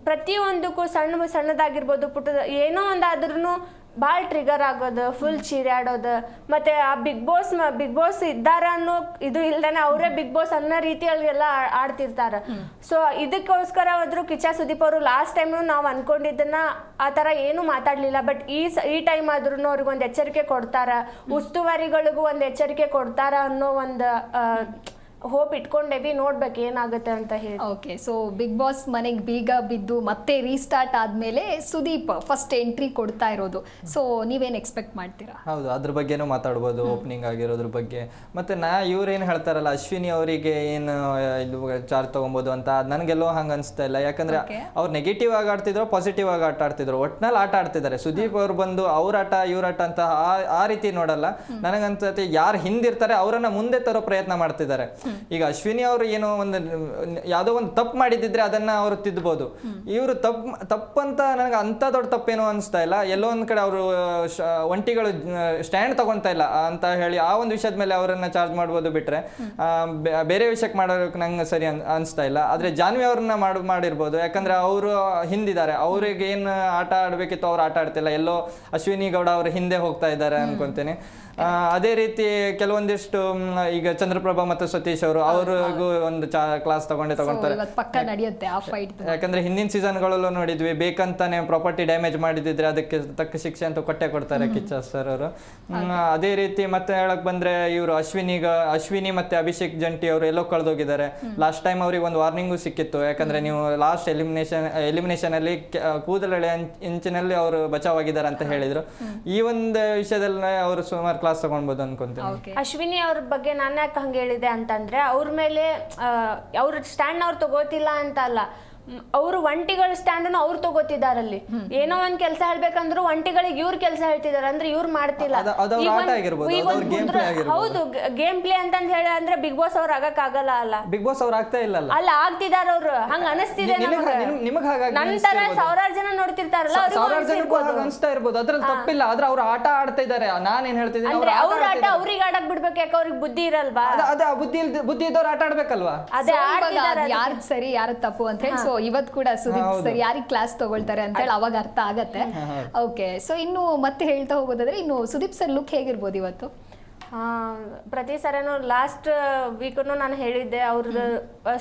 ಪ್ರತಿಯೊಂದಕ್ಕೂ ಸಣ್ಣ, ಸಣ್ಣದಾಗಿರ್ಬೋದು ಪುಟ್ಟದ ಏನೋ ಒಂದಾದ್ರೂ ಭಾಳ ಟ್ರಿಗರ್ ಆಗೋದು ಫುಲ್ ಚೀರಾಡೋದು ಮತ್ತೆ ಆ ಬಿಗ್ ಬಾಸ್ ಬಿಗ್ ಬಾಸ್ ಇದ್ದಾರ ಅನ್ನೋ ಇದು ಇಲ್ದೇನೆ ಅವರೇ ಬಿಗ್ ಬಾಸ್ ಅನ್ನೋ ರೀತಿಯಲ್ಲಿ ಎಲ್ಲ ಆಡ್ತಿರ್ತಾರೆ. ಸೊ ಇದಕ್ಕೋಸ್ಕರ ಆದ್ರೂ ಕಿಚ್ಚ ಸುದೀಪ್ ಅವರು ಲಾಸ್ಟ್ ಟೈಮ್ ನಾವು ಅನ್ಕೊಂಡಿದ್ದನ್ನ ಆ ತರ ಏನು ಮಾತಾಡ್ಲಿಲ್ಲ. ಬಟ್ ಈ ಸ ಈ ಟೈಮ್ ಆದ್ರೂ ಅವ್ರಿಗೆ ಒಂದು ಎಚ್ಚರಿಕೆ ಕೊಡ್ತಾರ. ಉಸ್ತುವಾರಿಗಳಿಗೂ ಒಂದು ಎಚ್ಚರಿಕೆ ಕೊಡ್ತಾರ ಅನ್ನೋ ಒಂದು ಹೋಪ್ ಇಟ್ಕೊಂಡೇವಿ ನೋಡ್ಬೇಕು ಏನಾಗುತ್ತೆ ಅಂತ ಹೇಳಿ. ಓಕೆ ಸೊ ಬಿಗ್ ಬಾಸ್ ಮನೆಗೆ ಬೀಗ ಬಿದ್ದು ಮತ್ತೆ ರೀಸ್ಟಾರ್ಟ್ ಆದ್ಮೇಲೆ ಸುದೀಪ್ ಫಸ್ಟ್ ಎಂಟ್ರಿ ಕೊಡ್ತಾ ಇರೋದು. ಸೊ ನೀವೇನ್ ಎಕ್ಸ್ಪೆಕ್ಟ್ ಮಾಡ್ತೀರಾ? ಹೌದು ಅದ್ರ ಬಗ್ಗೆನೂ ಮಾತಾಡ್ಬೋದು ಓಪನಿಂಗ್ ಆಗಿರೋದ್ರ ಬಗ್ಗೆ. ಮತ್ತೆ ನಾ ಇವ್ರೇನು ಹೇಳ್ತಾರಲ್ಲ ಅಶ್ವಿನಿ ಅವರಿಗೆ ಏನು ಇದು ಚಾರ್ಜ್ ತಗೊಬೋದು ಅಂತ ನನಗೆಲ್ಲೋ ಹಂಗೆ ಅನಿಸ್ತಾ ಇಲ್ಲ. ಯಾಕಂದ್ರೆ. ಅವ್ರು ನೆಗೆಟಿವ್ ಆಗಿ ಆಡ್ತಿದ್ರು ಪಾಸಿಟಿವ್ ಆಗಿ ಆಟ ಆಡ್ತಿದ್ರು. ಒಟ್ನಲ್ಲಿ ಆಟ ಆಡ್ತಿದ್ದಾರೆ. ಸುದೀಪ್ ಅವ್ರು ಬಂದು ಅವ್ರ ಆಟ ಇವ್ರ ಆಟ ಅಂತ ಆ- ಆ ರೀತಿ ನೋಡಲ್ಲ. ನನಗನ್ಸತ್ತೆ ಯಾರು ಹಿಂದಿರ್ತಾರೆ ಅವರನ್ನ ಮುಂದೆ ತರೋ ಪ್ರಯತ್ನ ಮಾಡ್ತಿದ್ದಾರೆ. ಈಗ ಅಶ್ವಿನಿ ಅವರು ಏನೋ ಒಂದು ಯಾವುದೋ ಒಂದು ತಪ್ಪು ಮಾಡಿದ್ದಿದ್ರೆ ಅದನ್ನ ಅವರು ತಿದ್ದಬಹುದು ಇವರು ತಪ್ಪು ತಪ್ಪಂತ ನನಗೆ ಅಂತ ದೊಡ್ಡ ತಪ್ಪೇನೋ ಅನಿಸ್ತಾ ಇಲ್ಲ. ಎಲ್ಲೋ ಒಂದ್ ಕಡೆ ಅವರು ಒಂಟಿಗಳು ಸ್ಟ್ಯಾಂಡ್ ತಗೊಂತಾ ಇಲ್ಲ ಅಂತ ಹೇಳಿ ಆ ಒಂದು ವಿಷಯದ ಮೇಲೆ ಅವರನ್ನ ಚಾರ್ಜ್ ಮಾಡ್ಬೋದು ಬಿಟ್ರೆ ಬೇರೆ ವಿಷಯಕ್ಕೆ ಮಾಡೋಕೆ ನಂಗೆ ಸರಿ ಅನ್ ಅನಿಸ್ತಾ ಇಲ್ಲ. ಆದ್ರೆ ಜಾನ್ವಿ ಅವ್ರನ್ನ ಮಾಡ್ ಮಾಡಿರ್ಬೋದು. ಯಾಕಂದ್ರೆ ಅವರು ಹಿಂದಿದ್ದಾರೆ. ಅವ್ರಿಗೆ ಏನು ಆಟ ಆಡಬೇಕಿತ್ತು ಅವ್ರು ಆಟ ಆಡ್ತಿಲ್ಲ. ಎಲ್ಲೋ ಅಶ್ವಿನಿ ಗೌಡ ಅವ್ರ ಹಿಂದೆ ಹೋಗ್ತಾ ಇದ್ದಾರೆ ಅನ್ಕೊಂತೀನಿ. ಅದೇ ರೀತಿ ಕೆಲವೊಂದಿಷ್ಟು ಈಗ ಚಂದ್ರಪ್ರಭಾ ಮತ್ತು ಸತೀಶ್ ಅವರು ಅವ್ರಿಗೂ ಒಂದು ಚಾ ಕ್ಲಾಸ್ ತಗೊಂಡೇ ತಗೊಂಡ್ತಾರೆ ತಗೊಂತಾರೆ ಪಕ್ಕ ನಡೆಯುತ್ತೆ ಆ ಫೈಟ್ ಯಾಕಂದ್ರೆ ಹಿಂದಿನ ಸೀಸನ್ಗಳಲ್ಲೂ ನೋಡಿದ್ವಿ ಬೇಕಂತಾನೆ ಪ್ರಾಪರ್ಟಿ ಡ್ಯಾಮೇಜ್ ಮಾಡಿದಿದ್ರೆ ಅದಕ್ಕೆ ತಕ್ಕ ಶಿಕ್ಷೆ ಅಂತ ಕೊಟ್ಟೆ ಕೊಡ್ತಾರೆ ಕಿಚ್ಚ ಸರ್ ಅವರು. ಅದೇ ರೀತಿ ಮತ್ತೆ ಹೇಳಕ್ ಬಂದ್ರೆ ಇವರು ಅಶ್ವಿನಿಗ ಅಶ್ವಿನಿ ಮತ್ತೆ ಅಭಿಷೇಕ್ ಜಂಟಿ ಅವರು ಎಲ್ಲೋ ಕಳೆದೋಗಿದ್ದಾರೆ. ಲಾಸ್ಟ್ ಟೈಮ್ ಅವ್ರಿಗೆ ಒಂದು ವಾರ್ನಿಂಗು ಸಿಕ್ಕಿತ್ತು. ಯಾಕಂದ್ರೆ ನೀವು ಲಾಸ್ಟ್ ಎಲಿಮಿನೇಷನ್ ಎಲಿಮಿನೇಷನ್ ಅಲ್ಲಿ ಕೂದಲೆಳೆ ಇಂಚಿನಲ್ಲಿ ಅವರು ಬಚಾವಾಗಿದ್ದಾರೆ ಅಂತ ಹೇಳಿದ್ರು. ಈ ಒಂದು ವಿಷಯದಲ್ಲಿ ಅವರು ಸುಮಾರು ಕ್ಲಾಸ್ ತಗೊಳ್ಬೋದು ಅನ್ಕೊಂತೀನಿ. ಅಶ್ವಿನಿ ಅವ್ರ ಬಗ್ಗೆ ನಾನು ಯಾಕೆ ಹಂಗೆ ಹೇಳಿದೆ ಅಂತಂದ್ರೆ ಅವ್ರ ಮೇಲೆ ಅವ್ರ ಸ್ಟ್ಯಾಂಡ್ ಅವ್ರು ತಗೋತಿಲ್ಲ ಅಂತ ಅಲ್ಲ. ಅವರು ಒಂಟಿಗಳ ಸ್ಟ್ಯಾಂಡನ್ನು ಅವ್ರು ತಗೋತಿದಾರಲ್ಲಿ ಏನೋ ಒಂದ್ ಕೆಲಸ ಹೇಳ್ಬೇಕಂದ್ರು ಒಂಟಿಗಳಿಗೆ ಇವ್ರ ಕೆಲಸ ಹೇಳ್ತಿದಾರೆ ಅಂದ್ರೆ ಇವ್ರು ಮಾಡ್ತಿಲ್ಲ. ಈಗ ಒಂದ್- ಈಗ ಒಂದ್ ಕುಂದ್ರ- ಹೌದು ಗೇಮ್ ಪ್ಲೇ ಅಂತಂದ್ ಹೇಳಿ ಅಂದ್ರೆ ಬಿಗ್ ಬಾಸ್ ಅವ್ರು ಆಗಕ್ ಆಗಲ್ಲ ಅಲ್ಲ. ಬಿಗ್ ಬಾಸ್ ಅವ್ರು ಆಗ್ತಾ ಇಲ್ಲ ಅಲ್ಲ ಆಗ್ತಿದಾರ ಅವ್ರು. ಹಂಗ ಅನಿಸ್ತಿದೆ ನಮ್ಗೆ. ನಿಮ್- ನಿಮಗ್ ಹಾಗಾಗಿ ನಂತರ ಅನಿಸ್ತಿರ್ಬೋದು. ಸಾವಿರಾರು ಜನ ನೋಡ್ತಿರ್ತಾರಲ್ಲ ಅವ್ರಿಗೂ ಸಾವಿರಾರು ಜನಕ್ಕೂ ಅನ್ಸಿರ್ಬೋದು. ಹಾಗೆ ಅನಿಸ್ತಾ ಇರ್ಬೋದು. ಅದ್ರಲ್ಲಿ ತಪ್ಪಿಲ್ಲ ಆದ್ರೆ ಅವ್ರು ಆಟ ಆಡ್ತಾ ನಾನು ನಾನೇನ್ ಹೇಳ್ತಿದ್ದೀನಿ ಅಂದ್ರೆ ಅವ್ರು ಅವ್ರ ಆಟ. ಅವ್ರಿಗೆ ಆಡಕ್ ಬಿಡ್ಬೇಕು ಯಾಕೆ ಅವ್ರಿಗೆ ಬುದ್ಧಿ ಇರಲ್ವಾ? ಅದ ಅದೇ ಆ ಬುದ್ಧಿ ಇಲ್ದ ಬುದ್ಧಿ ಇದ್ದವ್ರು ಆಟ ಆಡ್ಬೇಕಲ್ವಾ? ಅದೇ ಆಡ್ತಿದಾರೆ ಸರಿ ಯಾರ ತಪ್ಪು ಅಂತ ಹೇಳಿ ಸೊ ಇವತ್ತು ಕೂಡ ಸುದೀಪ್ ಸರ್ ಯಾರಿಗೆ ಕ್ಲಾಸ್ ತಗೊಳ್ತಾರೆ ಅಂತ ಹೇಳಿ ಅವಾಗ ಅರ್ಥ ಆಗತ್ತೆ. ಓಕೆ ಸೊ ಇನ್ನು ಮತ್ತೆ ಹೇಳ್ತಾ ಹೋಗೋದಾದ್ರೆ ಇನ್ನು ಸುದೀಪ್ ಸರ್ ಲುಕ್ ಹೇಗಿರ್ಬೋದು ಇವತ್ತು? ಪ್ರತಿ ಸರನು ಲಾಸ್ಟ್ ವೀಕ್ನು ನಾನು ಹೇಳಿದ್ದೆ ಅವ್ರದ್ದು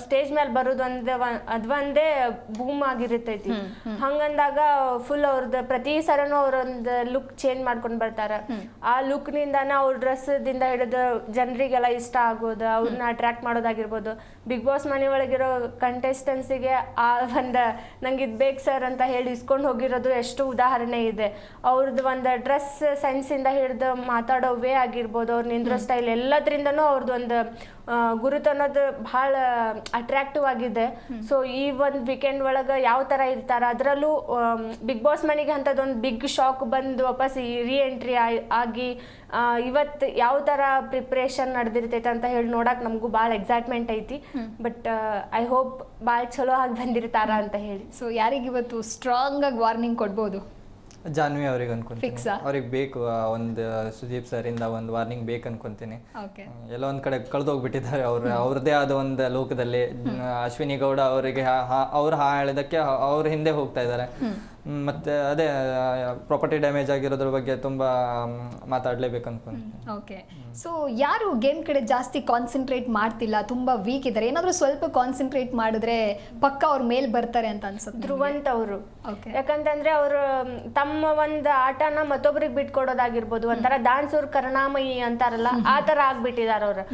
ಸ್ಟೇಜ್ ಮೇಲೆ ಬರೋದು ಒಂದೇ ಅದೊಂದೇ ಬೂಮ್ ಆಗಿರ್ತೈತಿ. ಹಂಗಂದಾಗ ಫುಲ್ ಅವ್ರದ್ದು ಪ್ರತಿ ಸರನು ಅವ್ರೊಂದು ಲುಕ್ ಚೇಂಜ್ ಮಾಡ್ಕೊಂಡು ಬರ್ತಾರೆ. ಆ ಲುಕ್ ನಿಂದಾನ ಅವ್ರ ಡ್ರೆಸ್ ದಿಂದ ಹಿಡಿದು ಜನರಿಗೆಲ್ಲ ಇಷ್ಟ ಆಗೋದು ಅವ್ರನ್ನ ಅಟ್ರಾಕ್ಟ್ ಮಾಡೋದಾಗಿರ್ಬೋದು. ಬಿಗ್ ಬಾಸ್ ಮನೆ ಒಳಗಿರೋ ಕಂಟೆಸ್ಟೆನ್ಸಿಗೆ ಆ ಒಂದು ನಂಗೆ ಇದು ಬೇಕು ಸರ್ ಅಂತ ಹೇಳಿ ಇಸ್ಕೊಂಡು ಹೋಗಿರೋದು ಎಷ್ಟು ಉದಾಹರಣೆ ಇದೆ. ಅವ್ರದ್ದು ಒಂದು ಡ್ರೆಸ್ ಸೆನ್ಸಿಂದ ಹಿಡಿದು ಮಾತಾಡೋ ವೇ ಆಗಿರ್ಬೋದು ಅವ್ರು ನಿಂದ್ರೋ ಸ್ಟೈಲ್ ಎಲ್ಲದ್ರಿಂದನು ಅವ್ರದ್ದು ಒಂದು ಗುರುತು ಅನ್ನೋದು ಭಾಳ ಅಟ್ರಾಕ್ಟಿವ್ ಆಗಿದೆ. ಸೊ ಈ ಒಂದು ವೀಕೆಂಡ್ ಒಳಗೆ ಯಾವ ಥರ ಇರ್ತಾರ? ಅದರಲ್ಲೂ ಬಿಗ್ ಬಾಸ್ ಮನೆಗೆ ಅಂಥದ್ದೊಂದು ಬಿಗ್ ಶಾಕ್ ಬಂದು ವಾಪಸ್ ರೀ ಎಂಟ್ರಿ ಆಗಿ ಇವತ್ತು ಯಾವ ಥರ ಪ್ರಿಪ್ರೇಷನ್ ನಡೆದಿರ್ತೈತೆ ಅಂತ ಹೇಳಿ ನೋಡಕ್ ನಮಗೂ ಭಾಳ ಎಕ್ಸೈಟ್ಮೆಂಟ್ ಐತಿ. ಬಟ್ ಐ ಹೋಪ್ ಭಾಳ ಚಲೋ ಆಗಿ ಬಂದಿರ್ತಾರ ಅಂತ ಹೇಳಿ. ಸೊ ಯಾರಿಗಿವತ್ತು ಸ್ಟ್ರಾಂಗ್ ಆಗಿ ವಾರ್ನಿಂಗ್ ಕೊಡ್ಬೋದು? ಜಾನ್ವಿ ಅವ್ರಿಗೆ ಅನ್ಕೊಂತೀನಿ. Fix ಆ? ಅವ್ರಿಗೆ ಬೇಕು ಆ ಒಂದು ಸುದೀಪ್ ಸರ್ ಇಂದ ಒಂದು ವಾರ್ನಿಂಗ್ ಬೇಕು ಅನ್ಕೊಂತೀನಿ. ಓಕೆ ಎಲ್ಲೋ ಒಂದ್ ಕಡೆ ಕಳೆದೋಗ್ಬಿಟ್ಟಿದ್ದಾರೆ ಅವ್ರು. ಅವ್ರದೇ ಆದ ಒಂದು ಲೋಕದಲ್ಲಿ ಅಶ್ವಿನಿ ಗೌಡ ಅವರಿಗೆ ಅವ್ರು ಹಾ ಹೇಳಿದಕ್ಕೆ ಅವ್ರ ಹಿಂದೆ ಹೋಗ್ತಾ ಇದ್ದಾರೆ. ಮತ್ತೆ ಅದೇ ಪ್ರಾಪರ್ಟಿ ಡ್ಯಾಮೇಜ್ ಆಗಿರೋದ್ರ ಬಗ್ಗೆ ತುಂಬಾ ಮಾತಾಡ್ಲೇಬೇಕು ಅನ್ಕೊಂತೀನಿ ಓಕೆ ಸೊ ಯಾರು ಗೇಮ್ ಕಡೆ ಜಾಸ್ತಿ ಕಾನ್ಸಂಟ್ರೇಟ್ ಮಾಡ್ತಿಲ್ಲ ತುಂಬಾ ವೀಕ್ ಇದ್ದಾರೆ ಏನಾದರೂ ಸ್ವಲ್ಪ ಕಾನ್ಸಂಟ್ರೇಟ್ ಮಾಡಿದ್ರೆ ಪಕ್ಕ ಅವ್ರ ಮೇಲ್ ಬರ್ತಾರೆ ಅಂತ ಅನ್ಸುತ್ತೆ ಧ್ರುವಂತ ಅವರು. ಓಕೆ ಯಾಕಂತಂದ್ರೆ ಅವರು ತಮ್ಮ ಒಂದು ಆಟನ ಮತ್ತೊಬ್ರಿಗೆ ಬಿಟ್ಕೊಡೋದಾಗಿರ್ಬೋದು. ಒಂಥರ ದಾನ್ಸೂರ್ ಕರುಣಾಮಯಿ ಅಂತಾರಲ್ಲ ಆ ತರ ಆಗ್ಬಿಟ್ಟಿದಾರ ಅವರು.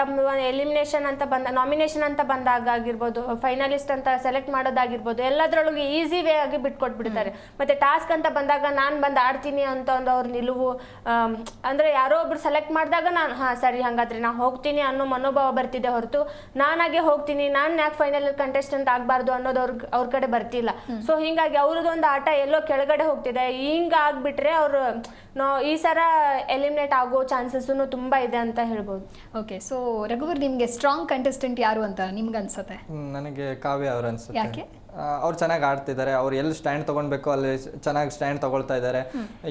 ತಮ್ಮ ಎಲಿಮಿನೇಷನ್ ಅಂತ ಬಂದ ನಾಮಿನೇಷನ್ ಅಂತ ಬಂದಾಗ ಆಗಿರ್ಬೋದು ಫೈನಲಿಸ್ಟ್ ಅಂತ ಸೆಲೆಕ್ಟ್ ಮಾಡೋದಾಗಿರ್ಬೋದು ಎಲ್ಲದ್ರೊಳಗೆ ಈಸಿ ವೇ ಆಗಿ ಬಿಟ್ಕೊಟ್ಟಿದ್ದಾರೆ ಕೊಟ್ಬಿಡ್ತಾರೆ. ಮತ್ತೆ ಟಾಸ್ಕ್ ಅಂತ ಬಂದಾಗ ನಾನ್ ಬಂದ್ ಆಡ್ತೀನಿ ಅಂತ ಒಂದು ಅವ್ರ ನಿಲುವು ಅಂದ್ರೆ ಯಾರೋ ಒಬ್ರು ಸೆಲೆಕ್ಟ್ ಮಾಡಿದಾಗ ನಾನು ಹಾ ಸರಿ ಹಂಗಾದ್ರೆ ನಾ ಹೋಗ್ತೀನಿ ಅನ್ನೋ ಮನೋಭಾವ ಬರ್ತಿದೆ ಹೊರತು ನಾನಾಗೆ ಹೋಗ್ತೀನಿ ನಾನ್ ಯಾಕೆ ಫೈನಲ್ ಕಂಟೆಸ್ಟೆಂಟ್ ಆಗ್ಬಾರ್ದು ಅನ್ನೋದು ಅವ್ರ ಅವ್ರ ಕಡೆ ಬರ್ತಿಲ್ಲ. ಸೊ ಹಿಂಗಾಗಿ ಅವ್ರದ್ದೊಂದು ಆಟ ಎಲ್ಲೋ ಕೆಳಗಡೆ ಹೋಗ್ತಿದೆ. ಹಿಂಗ ಆಗ್ಬಿಟ್ರೆ ಅವ್ರ ಈ ಸರ ಎಲಿಮಿನೇಟ್ ಆಗೋ ಚಾನ್ಸಸ್ ತುಂಬಾ ಇದೆ ಅಂತ ಹೇಳ್ಬೋದು. ಓಕೆ ಸೊ ರಘುವರ್ ನಿಮಗೆ ಸ್ಟ್ರಾಂಗ್ ಕಂಟೆಸ್ಟೆಂಟ್ ಯಾರು ಅಂತ ನಿಮ್ಗೆ ಅನ್ಸುತ್ತೆ ನನಗೆ ಕಾವ್ಯ ಅವ್ರ ಅನ್ಸುತ್ತೆ. ಯಾಕೆ? ಅವ್ರು ಚೆನ್ನಾಗಿ ಆಡ್ತಿದ್ದಾರೆ ಅವ್ರು ಎಲ್ಲಿ ಸ್ಟ್ಯಾಂಡ್ ತೊಗೊಳ್ಬೇಕು ಅಲ್ಲಿ ಚೆನ್ನಾಗಿ ಸ್ಟ್ಯಾಂಡ್ ತಗೊಳ್ತಾ ಇದ್ದಾರೆ.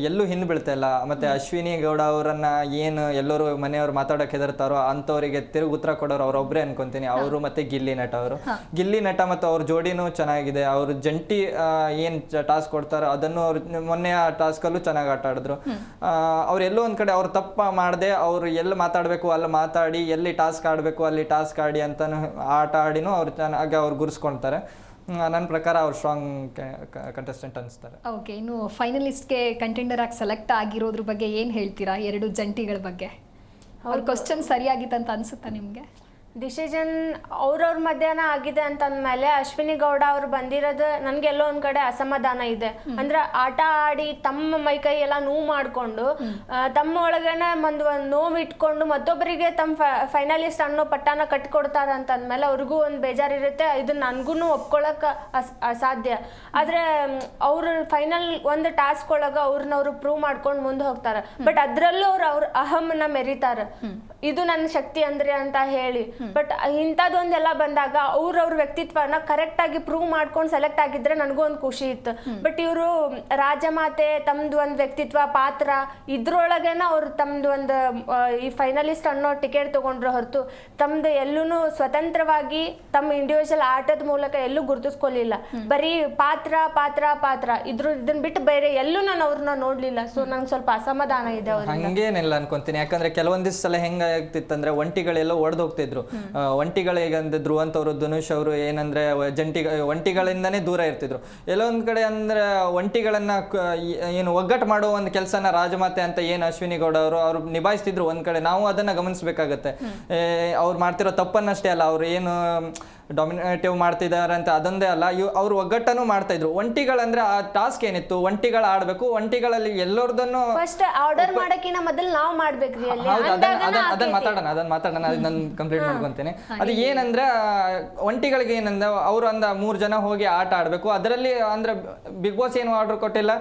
ಎಲ್ಲೂ ಹಿಂದೆ ಬೀಳ್ತಾ ಇಲ್ಲ ಮತ್ತು ಅಶ್ವಿನಿ ಗೌಡ ಅವರನ್ನು ಏನು ಎಲ್ಲರೂ ಮನೆಯವ್ರು ಮಾತಾಡೋಕೆ ಹೆದರ್ತಾರೋ ಅಂಥವರಿಗೆ ತಿರುಗಿ ಉತ್ತರ ಕೊಡೋರು ಅವರೊಬ್ಬರೇ ಅನ್ಕೊಂತೀನಿ. ಅವರು ಮತ್ತು ಗಿಲ್ಲಿ ನಟ ಅವರು. ಗಿಲ್ಲಿ ನಟ ಮತ್ತು ಅವ್ರ ಜೋಡಿನೂ ಚೆನ್ನಾಗಿದೆ. ಅವರು ಜಂಟಿ ಏನು ಟಾಸ್ಕ್ ಕೊಡ್ತಾರೋ ಅದನ್ನು ಅವ್ರು ಮೊನ್ನೆ ಆ ಟಾಸ್ಕಲ್ಲೂ ಚೆನ್ನಾಗಿ ಆಟ ಆಡಿದ್ರು. ಆ, ಅವ್ರು ಎಲ್ಲೋ ಒಂದು ಕಡೆ ಅವ್ರು ತಪ್ಪ ಮಾಡದೆ ಅವ್ರು ಎಲ್ಲಿ ಮಾತಾಡಬೇಕು ಅಲ್ಲಿ ಮಾತಾಡಿ ಎಲ್ಲಿ ಟಾಸ್ಕ್ ಆಡಬೇಕು ಅಲ್ಲಿ ಟಾಸ್ಕ್ ಆಡಿ ಅಂತ ಆಟ ಆಡಿನೂ ಅವ್ರು ಚೆನ್ನಾಗಿ ಅವ್ರು ಗುರ್ಸ್ಕೊಳ್ತಾರೆ ನನ್ನ ಪ್ರಕಾರ ಅವ್ರು ಸ್ಟ್ರಾಂಗ್ ಕಂಟೆಸ್ಟೆಂಟ್ ಅನಿಸ್ತಾರೆ. ಓಕೆ ಇನ್ನು ಫೈನಲಿಸ್ಟ್ಗೆ ಕಂಟೆಂಡರ್ ಆಗಿ ಸೆಲೆಕ್ಟ್ ಆಗಿರೋದ್ರ ಬಗ್ಗೆ ಏನು ಹೇಳ್ತೀರಾ? ಎರಡು ಜಂಟಿಗಳ ಬಗ್ಗೆ. ಅವ್ರ ಕ್ವಶನ್ ಸರಿಯಾಗಿತ್ತಂತ ಅನಿಸುತ್ತಾ ನಿಮಗೆ? ಡಿಸಿಷನ್ ಅವ್ರವ್ರ ಮಧ್ಯಾಹ್ನ ಆಗಿದೆ ಅಂತ ಅಂದ್ಮೇಲೆ ಅಶ್ವಿನಿ ಗೌಡ ಅವ್ರು ಬಂದಿರೋದು ನನ್ಗೆ ಎಲ್ಲೋ ಒಂದ್ ಕಡೆ ಅಸಮಾಧಾನ ಇದೆ. ಅಂದ್ರೆ ಆಟ ಆಡಿ ತಮ್ಮ ಮೈಕೈ ಎಲ್ಲ ನೋವು ಮಾಡ್ಕೊಂಡು ತಮ್ಮ ಒಳಗೇನೆ ಒಂದು ನೋವು ಇಟ್ಕೊಂಡು ಮತ್ತೊಬ್ಬರಿಗೆ ತಮ್ಮ ಫೈನಲಿಸ್ಟ್ ಅನ್ನೋ ಪಟ್ಟಾನ ಕಟ್ಕೊಡ್ತಾರ ಅಂತ ಅಂದ್ಮೇಲೆ ಅವ್ರಿಗೂ ಒಂದು ಬೇಜಾರಿರುತ್ತೆ. ಇದು ನನ್ಗೂ ಒಪ್ಕೊಳಕ್ ಅಸ್- ಅಸಾಧ್ಯ. ಆದ್ರೆ ಅವ್ರ ಫೈನಲ್ ಒಂದು ಟಾಸ್ಕ್ ಒಳಗ ಅವ್ರನ್ನವ್ರು ಪ್ರೂವ್ ಮಾಡ್ಕೊಂಡು ಮುಂದೆ ಹೋಗ್ತಾರ. ಬಟ್ ಅದ್ರಲ್ಲೂ ಅವ್ರು ಅವ್ರ ಅಹಂನ ಮೆರಿತಾರ. ಇದು ನನ್ನ ಶಕ್ತಿ ಅಂದ್ರೆ ಅಂತ ಹೇಳಿ. ಬಟ್ ಇಂಥದ್ದೊಂದೆಲ್ಲ ಬಂದಾಗ ಅವ್ರವ್ರ ವ್ಯಕ್ತಿತ್ವನ ಕರೆಕ್ಟ್ ಆಗಿ ಪ್ರೂವ್ ಮಾಡ್ಕೊಂಡು ಸೆಲೆಕ್ಟ್ ಆಗಿದ್ರೆ ನನಗೂ ಒಂದು ಖುಷಿ ಇತ್ತು. ಬಟ್ ಇವರು ರಾಜಮಾತೆ ತಮ್ದು ಒಂದು ವ್ಯಕ್ತಿತ್ವ ಪಾತ್ರ ಇದ್ರೊಳಗೇನ ಅವ್ರು ತಮ್ದು ಒಂದು ಈ ಫೈನಲಿಸ್ಟ್ ಅನ್ನೋ ಟಿಕೆಟ್ ತಗೊಂಡ್ರ ಹೊರತು ತಮ್ದು ಎಲ್ಲೂ ಸ್ವತಂತ್ರವಾಗಿ ತಮ್ಮ ಇಂಡಿವಿಜುವಲ್ ಆಟದ ಮೂಲಕ ಎಲ್ಲೂ ಗುರುತಿಸ್ಕೊಲಿಲ್ಲ ಬರೀ ಪಾತ್ರ ಪಾತ್ರ ಪಾತ್ರ ಇದ್ರ ಇದನ್ನ ಬಿಟ್ಟು ಬೇರೆ ಎಲ್ಲೂ ನಾನು ಅವ್ರನ್ನ ನೋಡ್ಲಿಲ್ಲ. ಸೊ ನಂಗೆ ಸ್ವಲ್ಪ ಅಸಮಾಧಾನ ಇದೆ ಅವ್ರಿಂದ. ಹಂಗೇನಿಲ್ಲ ಅನ್ಕೊಂತೀನಿ. ಯಾಕಂದ್ರೆ ಕೆಲವೊಂದಿಷ್ಟು ಸಲ ಹೆಂಗಾಗ್ತಿತ್ತಂದ್ರೆ ಒಂಟಿಗಳೆಲ್ಲ ಒಡೆದು ಹೋಗ್ತಿದ್ರು. ಒಂಟಿಗಳಿಗೆ ಅಂದ್ರೆ ಧ್ರುವಂತವ್ರು ಧನುಷ್ ಅವರು ಏನಂದ್ರೆ ಜಂಟಿ ಒಂಟಿಗಳಿಂದನೇ ದೂರ ಇರ್ತಿದ್ರು. ಎಲ್ಲೊಂದ್ ಕಡೆ ಅಂದ್ರೆ ಒಂಟಿಗಳನ್ನ ಏನು ಒಗ್ಗಟ್ಟು ಮಾಡೋ ಒಂದು ಕೆಲಸನ ರಾಜಮಾತೆ ಅಂತ ಏನು ಅಶ್ವಿನಿ ಗೌಡ ಅವರು ಅವ್ರು ನಿಭಾಯಿಸ್ತಿದ್ರು ಒಂದ್ ಕಡೆ. ನಾವು ಅದನ್ನ ಗಮನಿಸಬೇಕಾಗತ್ತೆ. ಅವ್ರು ಮಾಡ್ತಿರೋ ತಪ್ಪನ್ನಷ್ಟೇ ಅಲ್ಲ. ಅವ್ರು ಏನು ಡಾಮಿನೇಟಿವ್ ಮಾಡ್ತಿದ್ದಾರೆ ಅಂತ ಅದೊಂದೇ ಅಲ್ಲ ಇವ್ ಅವ್ರು ಒಗ್ಗಟ್ಟನ್ನು ಮಾಡ್ತಾ ಇದ್ರು ಒಂಟಿಗಳಂದ್ರೆ ಆ ಟಾಸ್ಕ್ ಏನಿತ್ತು? ಒಂಟಿಗಳು ಆಡ್ಬೇಕು ಒಂಟಿಗಳಲ್ಲಿ ಎಲ್ಲರದನ್ನು ಫಸ್ಟ್ ಆರ್ಡರ್ ಮಾಡಕ್ಕಿನ ಮೊದಲು ನಾವು ಮಾಡ್ಬೇಕ್ರಿ ಅಲ್ಲಿ. ಹೌದು ಅದನ್ನ ಅದನ್ನ ಅದನ್ನ ಮಾತಾಡೋಣ ಅದನ್ನ ಮಾತಾಡೋಣ ಅದನ್ನ ನಾನು ಕಂಪ್ಲೀಟ್ ಮಾಡ್ಕೊಂತೇನೆ. ಅದು ಏನಂದ್ರೆ ಒಂಟಿಗಳಿಗೆ ಏನಂದ್ರೆ ಅವ್ರು ಅಂದ ಮೂರ್ ಜನ ಹೋಗಿ ಆಟ ಆಡ್ಬೇಕು. ಅದರಲ್ಲಿ ಅಂದ್ರೆ ಬಿಗ್ ಬಾಸ್ ಏನು ಆರ್ಡರ್ ಕೊಟ್ಟಿಲ್ಲ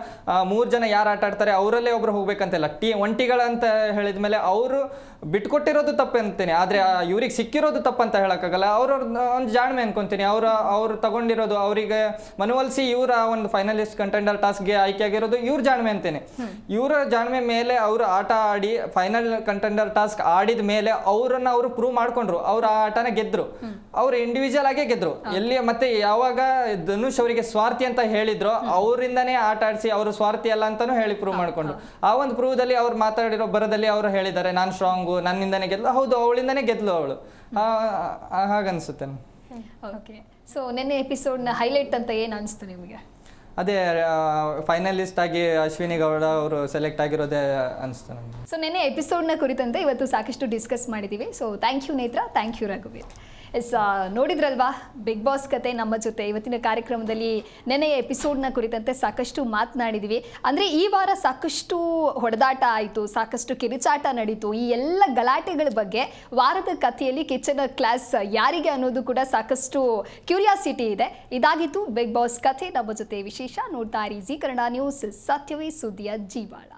ಮೂರು ಮೂರ್ ಜನ ಯಾರು ಆಟ ಆಡ್ತಾರೆ ಅವರಲ್ಲೇ ಒಬ್ರು ಹೋಗ್ಬೇಕಂತಿಲ್ಲ. ಟೀ ಒಂಟಿಗಳಂತ ಹೇಳಿದ್ಮೇಲೆ ಅವರು ಬಿಟ್ಕೊಟ್ಟಿರೋದು ತಪ್ಪು ಅಂತೇನೆ. ಆದ್ರೆ ಇವ್ರಿಗೆ ಸಿಕ್ಕಿರೋದು ತಪ್ಪಂತ ಹೇಳಕ್ಕಾಗಲ್ಲ. ಅವ್ರವ್ರ ಒಂದು ಜಾಣ್ಮೆ ಅನ್ಕೊಂತೀನಿ. ಅವ್ರ ಅವ್ರು ತಗೊಂಡಿರೋದು ಅವರಿಗೆ ಮನವೊಲಿಸಿ ಇವರ ಒಂದು ಫೈನಲಿಸ್ಟ್ ಕಂಟೆಂಡರ್ ಟಾಸ್ಕ್ಗೆ ಆಯ್ಕೆ ಆಗಿರೋದು ಇವ್ರ ಜಾಣ್ಮೆ ಅಂತೇನೆ. ಇವರ ಜಾಣ್ಮೆ ಮೇಲೆ ಅವರು ಆಟ ಆಡಿ ಫೈನಲ್ ಕಂಟೆಂಡರ್ ಟಾಸ್ಕ್ ಆಡಿದ ಮೇಲೆ ಅವರನ್ನ ಅವರು ಪ್ರೂವ್ ಮಾಡ್ಕೊಂಡ್ರು. ಅವ್ರ ಆ ಆಟನ ಗೆದ್ರು. ಅವ್ರು ಇಂಡಿವಿಜುವಲ್ ಆಗೇ ಗೆದ್ರು. ಎಲ್ಲಿ ಮತ್ತೆ ಯಾವಾಗ ಧನುಷ್ ಅವರಿಗೆ ಸ್ವಾರ್ಥಿ ಅಂತ ಹೇಳಿದ್ರು ಅವರಿಂದನೇ ಆಟ ಆಡಿಸಿ ಅವರು ಸ್ವಾರ್ಥಿ ಅಲ್ಲ ಅಂತಾನು ಹೇಳಿ ಪ್ರೂವ್ ಮಾಡ್ಕೊಂಡ್ರು. ಆ ಒಂದು ಪ್ರೂವ್ ದಲ್ಲಿ ಅವ್ರು ಮಾತಾಡಿರೋ ಬರದಲ್ಲಿ ಅವರು ಹೇಳಿದ್ದಾರೆ ನಾನು ಸ್ಟ್ರಾಂಗು ನನ್ನಿಂದನೇ ಗೆದ್ಲು. ಹೌದು ಅವಳಿಂದನೇ ಗೆದ್ಲು ಅವಳು. ಹಾಗನ್ಸುತ್ತೆ ಓಕೆ ಸೊ ನಿನ್ನೆ ಎಪಿಸೋಡ್ನ ಹೈಲೈಟ್ ಅಂತ ಏನು ಅನಿಸ್ತು ನಿಮಗೆ? ಅದೇ ಫೈನಲಿಸ್ಟ್ ಆಗಿ ಅಶ್ವಿನಿ ಗೌಡ ಅವರು ಸೆಲೆಕ್ಟ್ ಆಗಿರೋದೇ ಅನಿಸ್ತು ನನಗೆ ಸೊ ನಿನ್ನೆ ಎಪಿಸೋಡ್ನ ಕುರಿತಂತೆ ಇವತ್ತು ಸಾಕಷ್ಟು ಡಿಸ್ಕಸ್ ಮಾಡಿದ್ದೀವಿ so thank you Netra. Thank you ರಘುವೀರ್. Yes ನೋಡಿದ್ರಲ್ವಾ? ಬಿಗ್ ಬಾಸ್ ಕತೆ ನಮ್ಮ ಜೊತೆ. ಇವತ್ತಿನ ಕಾರ್ಯಕ್ರಮದಲ್ಲಿ ನೆನೆಯ ಎಪಿಸೋಡ್ನ ಕುರಿತಂತೆ ಸಾಕಷ್ಟು ಮಾತನಾಡಿದ್ವಿ. ಅಂದರೆ ಈ ವಾರ ಸಾಕಷ್ಟು ಹೊಡೆದಾಟ ಆಯಿತು, ಸಾಕಷ್ಟು ಕಿರುಚಾಟ ನಡೀತು. ಈ ಎಲ್ಲ ಗಲಾಟೆಗಳ ಬಗ್ಗೆ ವಾರದ ಕಥೆಯಲ್ಲಿ ಕಿಚನ್ ಕ್ಲಾಸ್ ಯಾರಿಗೆ ಅನ್ನೋದು ಕೂಡ ಸಾಕಷ್ಟು ಕ್ಯೂರಿಯಾಸಿಟಿ ಇದೆ. ಇದಾಗಿತ್ತು ಬಿಗ್ ಬಾಸ್ ಕಥೆ ನಮ್ಮ ಜೊತೆ ವಿಶೇಷ ನೋಡ್ತಾ ಇರಿ. ಜಿ ಕನ್ನಡ ನ್ಯೂಸ್ ಸತ್ಯವೇ ಸುದ್ದಿಯ ಜೀವಾಳ.